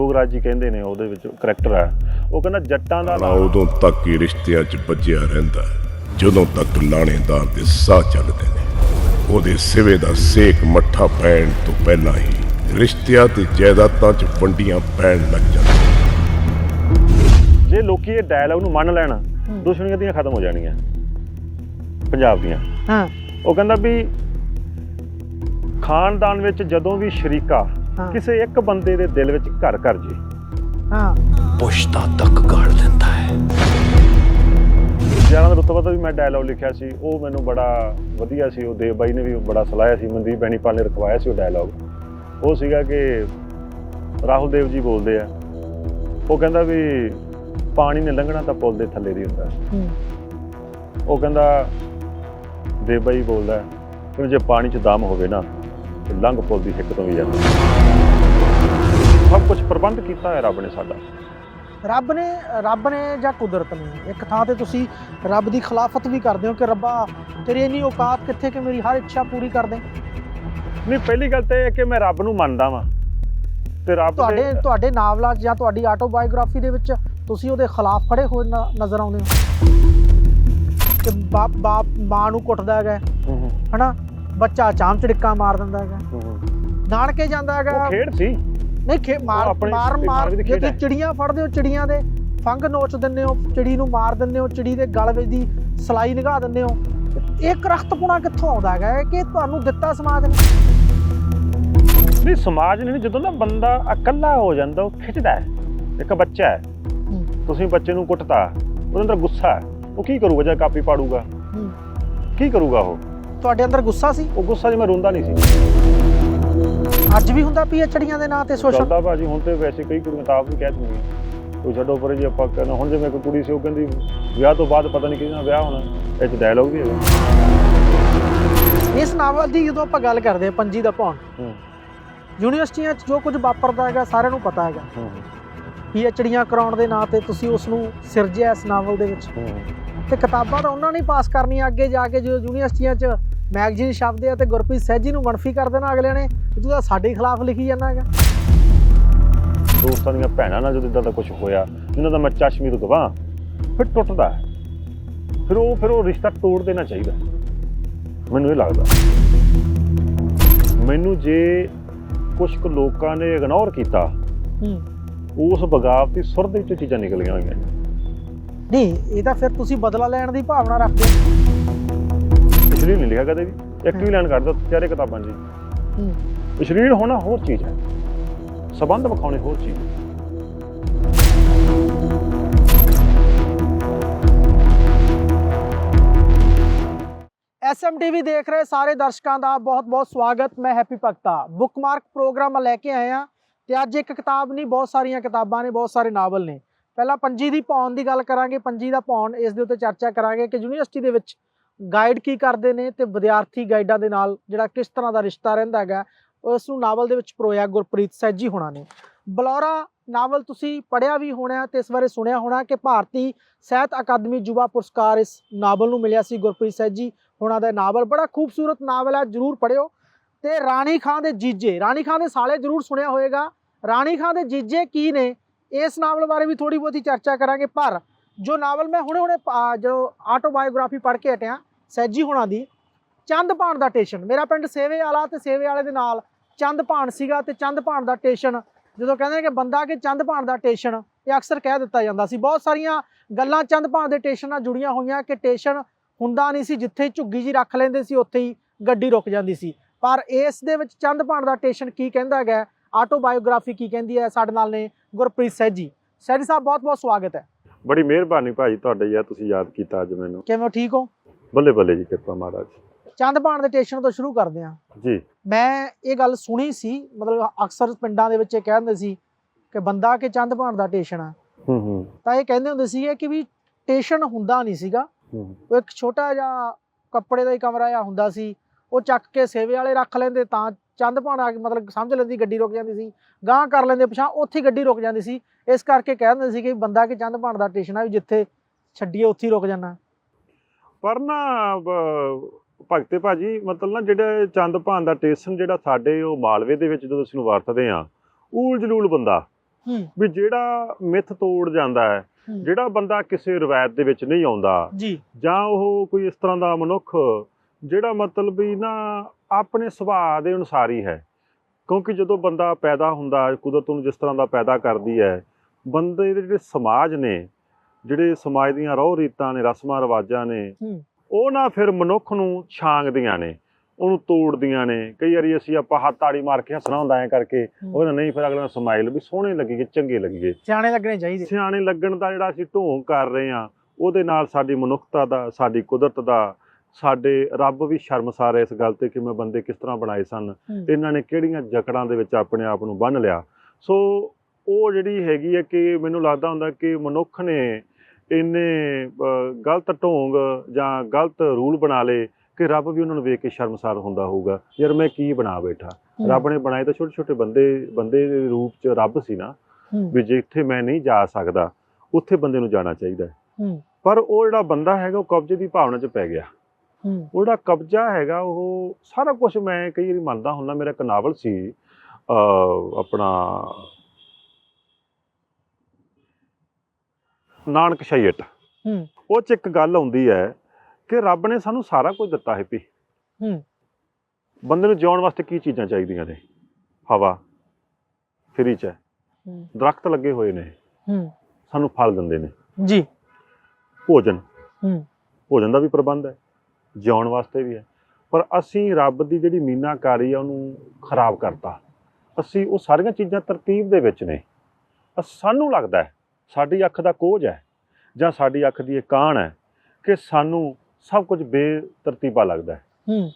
ਯੋਗਰਾਜ ਜੀ ਕਹਿੰਦੇ ਨੇ ਉਹਦੇ ਵਿੱਚ ਕਰੈਕਟਰ ਹੈ ਉਹ ਕਹਿੰਦਾ ਜੱਟਾਂ ਦਾ ਨਾ ਉਦੋਂ ਤੱਕ ਹੀ ਰਿਸ਼ਤਿਆਂ 'ਚ ਵੱਜਿਆ ਰਹਿੰਦਾ ਜਦੋਂ ਤੱਕ ਲਾਣੇਦਾਰ ਦੇ ਸਾਹ ਚੱਲਦੇ ਨੇ ਉਹਦੇ ਸਿਵੇ ਦਾ ਸੇਕ ਮੱਠਾ ਪੈਣ ਤੋਂ ਪਹਿਲਾਂ ਹੀ ਰਿਸ਼ਤਿਆਂ ਤੇ ਜਾਇਦਾਦਾਂ 'ਚ ਵੰਡੀਆਂ ਪੈਣ ਲੱਗ ਜਾਂਦੀਆਂ ਜੇ ਲੋਕੀ ਇਹ ਡਾਇਲੌਗ ਨੂੰ ਮੰਨ ਲੈਣ ਦੁਸ਼ਮਣੀਆਂ ਦੀਆਂ ਖਤਮ ਹੋ ਜਾਣੀਆਂ। ਪੰਜਾਬ ਦੀਆਂ। ਹਾਂ। ਉਹ ਕਹਿੰਦਾ ਵੀ ਖਾਨਦਾਨ ਵਿੱਚ ਜਦੋਂ ਵੀ ਸ਼ਰੀਕਾ। ਕਿਸੇ ਇੱਕ ਬੰਦੇ ਦੇ ਦਿਲ ਵਿੱਚ ਘਰ ਕਰ ਜੇ। ਹਾਂ। ਪੁਸ਼ਤਾ ਤੱਕ ਗਾੜ ਦਿੰਦਾ ਹੈ। ਜ਼ਿਆਦਾ ਰੁਤਬਾ ਤੋਂ ਵੀ ਮੈਂ ਡਾਇਲੌਗ ਲਿਖਿਆ ਸੀ। ਉਹ ਮੈਨੂੰ ਬੜਾ ਵਧੀਆ ਸੀ। ਉਹ ਦੇਵ ਬਾਈ ਨੇ ਵੀ ਬੜਾ ਸਲਾਹਿਆ ਸੀ। ਮਨਦੀਪ ਬੈਣੀਪਾਲ ਨੇ ਰਖਵਾਇਆ ਸੀ ਉਹ ਡਾਇਲੌਗ ਉਹ ਸੀਗਾ ਕਿ ਰਾਹੁਲ ਦੇਵ ਜੀ ਬੋਲਦੇ ਆ। ਉਹ ਕਹਿੰਦਾ ਵੀ ਪਾਣੀ ਨੇ ਲੰਘਣਾ ਤਾਂ ਪੁੱਲ ਦੇ ਥੱਲੇ ਦੀ ਹੁੰਦਾ। ਉਹ ਕਹਿੰਦਾ ਦੇਵ ਬਾਈ ਬੋਲਦਾ ਕਿ ਜੇ ਪਾਣੀ 'ਚ ਦਮ ਹੋਵੇ ਨਾ ਲੰਘ ਪੁੱਲ ਦੀ ਹਿੱਕ ਤੋਂ ਵੀ ਜਾਂਦਾ ਸਭ ਕੁਝ ਪ੍ਰਬੰਧ ਕੀਤਾ ਹੈ ਰੱਬ ਨੇ ਸਾਡਾ। ਰੱਬ ਨੇ ਰੱਬ ਨੇ ਜਾਂ ਕੁਦਰਤ ਨੇ? ਇੱਕ ਥਾਂ ਤੇ ਤੁਸੀਂ ਰੱਬ ਦੀ ਖਿਲਾਫਤ ਵੀ ਕਰਦੇ ਹੋ ਕਿ ਰੱਬਾ ਤੇਰੀ ਇੰਨੀ ਔਕਾਤ ਕਿੱਥੇ ਕਿ ਮੇਰੀ ਹਰ ਇੱਛਾ ਪੂਰੀ ਕਰ ਦੇ? ਨਹੀਂ ਪਹਿਲੀ ਗੱਲ ਤੇ ਇਹ ਕਿ ਮੈਂ ਰੱਬ ਨੂੰ ਮੰਨਦਾ ਵਾਂ। ਤੇ ਰੱਬ ਤੁਹਾਡੇ ਤੁਹਾਡੇ ਨਾਵਲਾਂ ਜਾਂ ਤੁਹਾਡੀ ਆਟੋਬਾਇਓਗ੍ਰਾਫੀ ਦੇ ਵਿੱਚ ਤੁਸੀਂ ਉਹਦੇ ਖਿਲਾਫ ਖੜੇ ਹੋਏ ਨਜ਼ਰ ਆਉਂਦੇ ਹੋ। ਕਿ ਬਾਪ ਬਾਪ ਮਾਂ ਨੂੰ ਕੁੱਟਦਾ ਹੈਗਾ। ਹਨਾ? ਬੱਚਾ ਚਾਮ ਚੜਿੱਕਾ ਮਾਰ ਦਿੰਦਾ ਹੈਗਾ। ਨਾਨਕੇ ਜਾਂਦਾ ਹੈਗਾ। ਉਹ ਖੇਡ ਸੀ। ਨਹੀਂ ਖੇ ਮਾਰ ਮਾਰ ਮਾਰ ਜੇ ਤੁਸੀਂ। ਚਿੜੀਆਂ ਫੜਦੇ ਹੋ ਚਿੜੀਆਂ ਦੇ ਫੰਗ ਨੋਚ ਦਿੰਦੇ ਹੋ ਚਿੜੀ ਨੂੰ ਮਾਰ ਦਿੰਦੇ ਹੋ ਚਿੜੀ ਦੇ ਗਲ ਵਿੱਚ ਦੀ ਸਲਾਈ ਨਿਗਾਹ ਦਿੰਦੇ ਹੋ। ਇਹ ਕਰਖਤਪੁਣਾ ਕਿੱਥੋਂ ਆਉਂਦਾ ਹੈਗਾ? ਕਿ ਤੁਹਾਨੂੰ ਦਿੱਤਾ ਸਮਾਜ ਨੇ? ਨਹੀਂ ਸਮਾਜ ਨੇ ਜਦੋਂ ਨਾ ਬੰਦਾ ਇਕੱਲਾ ਹੋ ਜਾਂਦਾ ਉਹ ਖਿੱਚਦਾ ਹੈ। ਇੱਕ ਬੱਚਾ ਹੈ। ਤੁਸੀਂ ਬੱਚੇ ਨੂੰ ਕੁੱਟਤਾ ਉਹਦੇ ਅੰਦਰ ਗੁੱਸਾ ਹੈ। ਉਹ ਕੀ ਕਰੂਗਾ ਜੇ ਕਾਪੀ ਪਾੜੂਗਾ। ਕੀ ਕਰੂਗਾ ਉਹ? ਤੁਹਾਡੇ ਅੰਦਰ ਗੁੱਸਾ ਸੀ? ਉਹ ਗੁੱਸਾ ਜਿਵੇਂ ਰੋਂਦਾ ਨਹੀਂ ਸੀ। ਅੱਜ ਵੀ ਹੁੰਦਾ ਪਈ ਹੈ ਚਿੜੀਆਂ ਦੇ ਨਾਂ ਤੇ ਸ਼ੋਸ਼ਣ ਚੱਲਦਾ ਭਾਜੀ ਹੁਣ ਤੇ ਵੈਸੇ ਕਈ ਕੁੜੀਆਂ ਤਾਂ ਆਪ ਵੀ ਕਹਿ ਦਿੰਦੀਆਂ ਕੋਈ ਛੱਡੋ ਪਰੇ ਜੇ ਆਪਾਂ ਕਹਿੰਦੇ ਹੁਣ ਜਿਵੇਂ ਕੋਈ ਕੁੜੀ ਸੀ ਉਹ ਕਹਿੰਦੀ ਵਿਆਹ ਤੋਂ ਬਾਅਦ ਪਤਾ ਨਹੀਂ ਕਿਹਦੇ ਨਾਲ ਵਿਆਹ ਹੋਣਾ ਇਹ ਚ ਡਾਇਲੌਗ ਵੀ ਹੈਗਾ। ਇਸ ਨਾਵਲ ਦੀ ਜਦੋਂ ਆਪਾਂ ਗੱਲ ਕਰਦੇ ਹਾਂ ਪੰਜੀ ਦਾ ਭੌਣ। ਯੂਨੀਵਰਸਿਟੀਆਂ 'ਚ ਜੋ ਕੁਝ ਵਾਪਰਦਾ ਹੈਗਾ ਸਾਰਿਆਂ ਨੂੰ ਪਤਾ ਹੈਗਾ। ਹੂੰ, ਪੀਐਚਡੀਆਂ ਕਰਾਉਣ ਦੇ ਨਾਂ ਤੇ ਤੁਸੀਂ ਉਸ ਨੂੰ ਸਿਰਜਿਆ ਇਸ ਨਾਵਲ ਦੇ ਵਿੱਚ। ਤੇ ਕਿਤਾਬਾਂ ਤਾਂ ਉਹਨਾਂ ਨੇ ਪਾਸ ਕਰਨੀਆਂ ਅੱਗੇ ਜਾ ਕੇ ਜਦੋਂ ਯੂਨੀਵਰਸਿਟੀਆਂ 'ਚ ਮੈਗਜ਼ੀਨ ਛਪਦੇ ਆ ਤੇ ਗੁਰਪ੍ਰੀਤ ਸਹਿਜੀ ਨੂੰ ਮਨਫੀ ਕਰ ਦੇਣਾ ਅਗਲਿਆਂ ਨੇ ਤੂੰ ਤਾਂ ਸਾਡੇ ਖਿਲਾਫ ਲਿਖੀ ਜਾਂਦਾ ਹੈਗਾ ਦੋਸਤਾਂ ਦੀਆਂ ਭੈਣਾਂ ਨਾਲ ਜਦੋਂ ਇਦਾਂ ਦਾ ਕੁਝ ਹੋਇਆ ਜਿਨ੍ਹਾਂ ਦਾ ਮੈਂ ਚਸ਼ਮੀ ਤੋਂ ਗਵਾਹ ਫਿਰ ਟੁੱਟਦਾ ਹੈ। ਫਿਰ ਉਹ ਫਿਰ ਉਹ ਰਿਸ਼ਤਾ ਤੋੜ ਦੇਣਾ ਚਾਹੀਦਾ ਮੈਨੂੰ ਇਹ ਲੱਗਦਾ ਮੈਨੂੰ ਜੇ ਕੁਝ ਕੁ ਲੋਕਾਂ ਨੇ ਇਗਨੋਰ ਕੀਤਾ ਹੂੰ ਉਸ ਬਗਾਵਤੀ ਸੁਰ ਦੇ ਵਿੱਚੋਂ ਚੀਜ਼ਾਂ ਨਿਕਲੀਆਂ ਹੋਈਆਂ। ਨਹੀਂ ਇਹ ਤਾਂ ਫਿਰ ਤੁਸੀਂ ਬਦਲਾ ਲੈਣ ਦੀ ਭਾਵਨਾ ਰੱਖਦੇ ਹੋ। ਇਸ ਲਈ ਨਹੀਂ ਲਿਖਿਆ ਕਦੇ ਵੀ। ਇੱਕ ਵੀ ਲਾਈਨ ਕੱਢ ਦੋ ਚਾਰੇ ਕਿਤਾਬਾਂ। ਹੂੰ। ਅਸ਼ਲੀਲ ਹੋਣਾ ਹੋਰ ਚੀਜ਼ ਹੈ। ਸਬੰਧ ਵਿਖਾਉਣੇ ਹੋਰ ਚੀਜ਼ ਹੈ। ਐਸਐਮਟੀਵੀ ਦੇਖ ਰਹੇ ਸਾਰੇ ਦਰਸ਼ਕਾਂ ਦਾ ਬਹੁਤ-ਬਹੁਤ ਸਵਾਗਤ। ਮੈਂ ਹੈਪੀ ਭਗਤਾ। ਬੁੱਕਮਾਰਕ ਪ੍ਰੋਗਰਾਮ ਲੈ ਕੇ ਆਏ ਆ ਤੇ ਅੱਜ ਇੱਕ ਕਿਤਾਬ ਨਹੀਂ ਬਹੁਤ ਸਾਰੀਆਂ ਕਿਤਾਬਾਂ ਨੇ ਬਹੁਤ ਸਾਰੇ ਨਾਵਲ ਨੇ। ਪਹਿਲਾਂ ਪੰਜੀ ਦੀ ਪੌਣ ਦੀ ਗੱਲ ਕਰਾਂਗੇ, ਪੰਜੀ ਦਾ ਪੌਣ ਇਸ ਦੇ ਉੱਤੇ ਚਰਚਾ ਕਰਾਂਗੇ ਕਿ ਯੂਨੀਵਰਸਿਟੀ ਦੇ ਵਿੱਚ ਗਾਈਡ ਕੀ ਕਰਦੇ ਨੇ ਤੇ ਵਿਦਿਆਰਥੀ ਗਾਈਡਾਂ ਦੇ ਨਾਲ ਜਿਹੜਾ ਕਿਸ ਤਰ੍ਹਾਂ ਦਾ ਰਿਸ਼ਤਾ ਰਹਿੰਦਾ ਹੈਗਾ, ਉਸ ਨੂੰ ਨਾਵਲ ਦੇ ਵਿੱਚ ਪਰੋਇਆ ਗੁਰਪ੍ਰੀਤ ਸੈਜੀ ਹੋਣਾ ਨੇ। ਬਲੌਰਾ ਨਾਵਲ ਤੁਸੀਂ ਪੜ੍ਹਿਆ ਵੀ ਹੋਣਾ ਤੇ ਇਸ ਬਾਰੇ ਸੁਣਿਆ ਹੋਣਾ ਕਿ ਭਾਰਤੀ ਸਾਹਿਤ ਅਕਾਦਮੀ ਯੁਵਾ ਪੁਰਸਕਾਰ ਇਸ ਨਾਵਲ ਨੂੰ ਮਿਲਿਆ ਸੀ ਗੁਰਪ੍ਰੀਤ ਸੈਜੀ ਉਹਨਾਂ ਦਾ ਨਾਵਲ ਬੜਾ ਖੂਬਸੂਰਤ ਨਾਵਲ ਹੈ ਜਰੂਰ ਪੜਿਓ ਤੇ ਰਾਣੀ ਖਾਂ ਦੇ ਜੀਜੇ, ਰਾਣੀ ਖਾਂ ਦੇ ਸਾਲੇ ਜਰੂਰ ਸੁਣਿਆ ਹੋਵੇਗਾ ਰਾਣੀ ਖਾਂ ਦੇ ਜੀਜੇ ਕੀ ਨੇ? ਇਸ ਨਾਵਲ ਬਾਰੇ ਵੀ ਥੋੜੀ ਬਹੁਤੀ ਚਰਚਾ ਕਰਾਂਗੇ, ਪਰ ਜੋ ਨਾਵਲ ਮੈਂ ਹੁਣੇ ਹੁਣੇ ਜੋ ਆਟੋਬਾਇਓਗ੍ਰਾਫੀ ਪੜ੍ਹ ਕੇ ਹਟਿਆ ਸੈਜੀ ਹੁਣਾਂ ਦੀ, ਚੰਦ ਭਾਣ ਦਾ ਟੇਸ਼ਨ ਮੇਰਾ ਪਿੰਡ ਸੇਵੇ ਵਾਲਾ ਤੇ ਸੇਵੇ ਵਾਲੇ ਦੇ ਨਾਲ ਚੰਦ ਭਾਣ ਸੀਗਾ ਤੇ ਚੰਦ ਭਾਣ ਦਾ ਟੇਸ਼ਨ ਜਦੋਂ ਕਹਿੰਦੇ ਨੇ ਕਿ ਬੰਦਾ ਕਿ ਚੰਦ ਭਾਣ ਦਾ ਟੇਸ਼ਨ ਇਹ ਅਕਸਰ ਕਹਿ ਦਿੱਤਾ ਜਾਂਦਾ ਸੀ। ਬਹੁਤ ਸਾਰੀਆਂ ਗੱਲਾਂ ਚੰਦ ਭਾਣ ਦੇ ਸਟੇਸ਼ਨ ਨਾਲ ਜੁੜੀਆਂ ਹੋਈਆਂ ਕਿ ਟੇਸ਼ਨ ਹੁੰਦਾ ਨਹੀਂ ਸੀ, ਜਿੱਥੇ ਝੁੱਗੀ ਜੀ ਰੱਖ ਲੈਂਦੇ ਸੀ, ਉੱਥੇ ਹੀ ਗੱਡੀ ਰੁਕ ਜਾਂਦੀ ਸੀ। ਪਰ ਇਸ ਦੇ ਵਿੱਚ ਚੰਦ ਭਾਣ ਦਾ ਟੇਸ਼ਨ ਕੀ ਕਹਿੰਦਾ ਗਿਆ ਆਟੋਬਾਇਓਗ੍ਰਾਫੀ ਕੀ ਕਹਿੰਦੀ ਹੈ ਸਾਡੇ ਨਾਲ ਨੇ ਗੁਰਪ੍ਰੀਤ ਸਹਿਜੀ ਸਹਿਜੀ ਸਾਹਿਬ ਬਹੁਤ ਬਹੁਤ ਸਵਾਗਤ ਹੈ। ਬੜੀ ਮਿਹਰਬਾਨੀ ਭਾਜੀ ਤੁਹਾਡੇ ਯਾਰ ਤੁਸੀਂ ਯਾਦ ਕੀਤਾ ਅੱਜ ਮੈਨੂੰ। ਕਿਵੇਂ ਹੋ ਠੀਕ ਹੋ? ਬੱਲੇ ਬੱਲੇ ਜੀ ਕਿਰਪਾ ਮਹਾਰਾਜ। ਚੰਦ ਭਾਣ ਦੇ ਟੇਸ਼ਨ ਤੋਂ ਸ਼ੁਰੂ ਕਰਦੇ ਹਾਂ। ਜੀ। ਮੈਂ ਇਹ ਗੱਲ ਸੁਣੀ ਸੀ ਮਤਲਬ ਅਕਸਰ ਪਿੰਡਾਂ ਦੇ ਵਿੱਚ ਇਹ ਕਹਿੰਦੇ ਸੀ ਕਿ ਬੰਦਾ ਕਿ ਚੰਦ ਭਾਣ ਦਾ ਟੇਸ਼ਨ ਆ। ਹੂੰ ਹੂੰ। ਤਾਂ ਇਹ ਕਹਿੰਦੇ ਹੁੰਦੇ ਸੀਗੇ ਕਿ ਵੀ ਟੇਸ਼ਨ ਹੁੰਦਾ ਨਹੀਂ ਸੀਗਾ। ਉਹ ਇੱਕ ਛੋਟਾ ਜਿਹਾ ਕੱਪੜੇ ਦਾ ਹੀ ਕਮਰਾ ਜਿਹਾ ਹੁੰਦਾ ਸੀ। ਉਹ ਚੱਕ ਕੇ ਸੇਵੇ ਵਾਲੇ ਰੱਖ ਲੈਂਦੇ ਤਾਂ ਚੰਦ ਭਾਣ ਆ ਕੇ ਮਤਲਬ ਸਮਝ ਲੈਂਦੀ ਗੱਡੀ ਰੁਕ ਜਾਂਦੀ ਸੀ ਗਾਂਹ ਕਰ ਲੈਂਦੇ ਪਛਾਂ ਉੱਥੇ ਹੀ ਗੱਡੀ ਰੁਕ ਜਾਂਦੀ ਸੀ। ਇਸ ਕਰਕੇ ਕਹਿੰਦੇ ਸੀ ਕਿ ਬੰਦਾ ਕਿ ਚੰਦ ਭਾਣ ਦਾ ਟੇਸ਼ਨ ਆ ਵੀ ਜਿੱਥੇ ਛੱਡੀਏ ਉੱਥੇ ਹੀ ਰੁਕ ਜਾਣਾ ਪਰ ਨਾ ਭਗਤੇ ਭਾਜੀ ਮਤਲਬ ਨਾ ਜਿਹੜਾ ਚੰਦ ਭਾਨ ਦਾ ਟੇਸ਼ਨ ਜਿਹੜਾ ਸਾਡੇ ਉਹ ਮਾਲਵੇ ਦੇ ਵਿੱਚ ਜਦੋਂ ਅਸੀਂ ਨੂੰ ਵਰਤਦੇ ਆ ਊਲ ਜਲੂਲ ਬੰਦਾ। ਵੀ ਜਿਹੜਾ ਮਿੱਥ ਤੋੜ ਜਾਂਦਾ ਹੈ। ਜਿਹੜਾ ਬੰਦਾ ਕਿਸੇ ਰਵਾਇਤ ਦੇ ਵਿੱਚ ਨਹੀਂ ਆਉਂਦਾ ਜੀ। ਜਾਂ ਉਹ ਕੋਈ ਇਸ ਤਰ੍ਹਾਂ ਦਾ ਮਨੁੱਖ ਜਿਹੜਾ ਮਤਲਬ ਵੀ ਨਾ ਆਪਣੇ ਸੁਭਾਅ ਦੇ ਅਨੁਸਾਰ ਹੀ ਹੈ ਕਿਉਂਕਿ ਜਦੋਂ ਬੰਦਾ ਪੈਦਾ ਹੁੰਦਾ ਕੁਦਰਤ ਨੂੰ ਜਿਸ ਤਰ੍ਹਾਂ ਦਾ ਪੈਦਾ ਕਰਦੀ ਹੈ ਬੰਦੇ ਦੇ ਜਿਹੜੇ ਸਮਾਜ ਨੇ ਜਿਹੜੇ ਸਮਾਜ ਦੀਆਂ ਰਹੁ ਰੀਤਾਂ ਨੇ ਰਸਮਾਂ ਰਿਵਾਜਾਂ ਨੇ। ਉਹ ਨਾ ਫਿਰ ਮਨੁੱਖ ਨੂੰ ਛਾਂਗਦੀਆਂ ਨੇ ਉਹਨੂੰ ਤੋੜਦੀਆਂ ਨੇ ਕਈ ਵਾਰੀ ਅਸੀਂ ਆਪਾਂ ਹੱਥ ਤਾੜੀ ਮਾਰ ਕੇ ਹੱਸਣਾ ਹੁੰਦਾ ਐ ਕਰਕੇ ਹੂੰ। ਉਹਦਾ ਨਹੀਂ ਫਿਰ ਅਗਲਾ ਸਮਾਈਲ ਵੀ ਸੋਹਣੇ ਲੱਗੀਏ ਚੰਗੇ ਲੱਗੀਏ ਸਿਆਣੇ ਲੱਗਣੇ ਚਾਹੀਦੇ ਸਿਆਣੇ ਲੱਗਣ ਦਾ ਜਿਹੜਾ ਅਸੀਂ ਢੋਂਗ ਕਰ ਰਹੇ ਆ ਉਹਦੇ ਨਾਲ ਸਾਡੀ ਮਨੁੱਖਤਾ ਦਾ ਸਾਡੀ ਕੁਦਰਤ ਦਾ ਸਾਡੇ ਰੱਬ ਵੀ ਸ਼ਰਮਸਾਰ ਹੈ ਇਸ ਗੱਲ ਤੇ ਕਿ ਮੈਂ ਬੰਦੇ ਕਿਸ ਤਰ੍ਹਾਂ ਬਣਾਏ ਸਨ। ਇਹਨਾਂ ਨੇ ਕਿਹੜੀਆਂ ਜਕੜਾਂ ਦੇ ਵਿੱਚ ਆਪਣੇ ਆਪ ਨੂੰ ਬੰਨ ਲਿਆ ਸੋ ਉਹ ਜਿਹੜੀ ਹੈਗੀ ਹੈ ਕਿ ਮੈਨੂੰ ਲੱਗਦਾ ਹੁੰਦਾ ਕਿ ਮਨੁੱਖ ਨੇ ਇੰਨੇ ਅਹ, ਗਲਤ ਢੋਂਗ ਜਾਂ ਗਲਤ ਰੂਲ ਬਣਾ ਲਏ ਕਿ ਰੱਬ ਵੀ ਉਹਨਾਂ ਨੂੰ ਵੇਖ ਕੇ ਸ਼ਰਮਸਾਰ ਹੁੰਦਾ ਹੋਊਗਾ ਯਾਰ ਮੈਂ ਕੀ ਬਣਾ ਬੈਠਾ। ਰੱਬ ਨੇ ਬਣਾਏ ਤਾਂ ਛੋਟੇ ਛੋਟੇ ਬੰਦੇ ਬੰਦੇ ਦੇ ਰੂਪ 'ਚ ਰੱਬ ਸੀ ਨਾ। ਵੀ ਜਿੱਥੇ ਮੈਂ ਨਹੀਂ ਜਾ ਸਕਦਾ ਉੱਥੇ ਬੰਦੇ ਨੂੰ ਜਾਣਾ ਚਾਹੀਦਾ ਪਰ ਉਹ ਜਿਹੜਾ ਬੰਦਾ ਹੈਗਾ ਉਹ ਕਬਜ਼ੇ ਦੀ ਭਾਵਨਾ 'ਚ ਪੈ ਗਿਆ ਉਹ ਜਿਹੜਾ ਕਬਜ਼ਾ ਹੈਗਾ ਉਹ ਸਾਰਾ ਕੁਝ ਮੈਂ ਕਈ ਵਾਰੀ ਮੰਨਦਾ ਹੁੰਦਾ ਮੇਰਾ ਇੱਕ ਨਾਵਲ ਸੀ ਆਪਣਾ ਨਾਨਕ ਸ਼ਹੀਟ ਹੂੰ। ਉਹ 'ਚ ਇੱਕ ਗੱਲ ਆਉਂਦੀ ਹੈ ਕਿ ਰੱਬ ਨੇ ਸਾਨੂੰ ਸਾਰਾ ਕੁਝ ਦਿੱਤਾ ਹੈ ਵੀ। ਹੂੰ। ਬੰਦੇ ਨੂੰ ਜਿਉਣ ਵਾਸਤੇ ਕੀ ਚੀਜ਼ਾਂ ਚਾਹੀਦੀਆਂ ਨੇ? ਹਵਾ ਫਰੀ 'ਚ ਹੈ ਹੂੰ। ਦਰਖਤ ਲੱਗੇ ਹੋਏ ਨੇ। ਹੂੰ। ਸਾਨੂੰ ਫਲ ਦਿੰਦੇ ਨੇ। ਜੀ। ਭੋਜਨ। ਹੂੰ। ਭੋਜਨ ਦਾ ਵੀ ਪ੍ਰਬੰਧ ਹੈ। ਜਿਉਣ ਵਾਸਤੇ ਵੀ ਹੈ। ਪਰ ਅਸੀਂ ਰੱਬ ਦੀ ਜਿਹੜੀ ਮੀਨਾਕਾਰੀ ਆ ਉਹਨੂੰ ਖਰਾਬ ਕਰਤਾ। ਅਸੀਂ ਉਹ ਸਾਰੀਆਂ ਚੀਜ਼ਾਂ ਤਰਤੀਬ ਦੇ ਵਿੱਚ ਨੇ। ਸਾਨੂੰ ਲੱਗਦਾ ਹੈ ਸਾਡੀ ਅੱਖ ਦਾ ਕੋਝ ਹੈ ਜਾਂ ਸਾਡੀ ਅੱਖ ਦੀ ਇਹ ਕਾਣ ਹੈ ਕਿ ਸਾਨੂੰ ਸਭ ਕੁਝ ਬੇਤਰਤੀਬਾ ਲੱਗਦਾ ਹੈ। ਹੂੰ।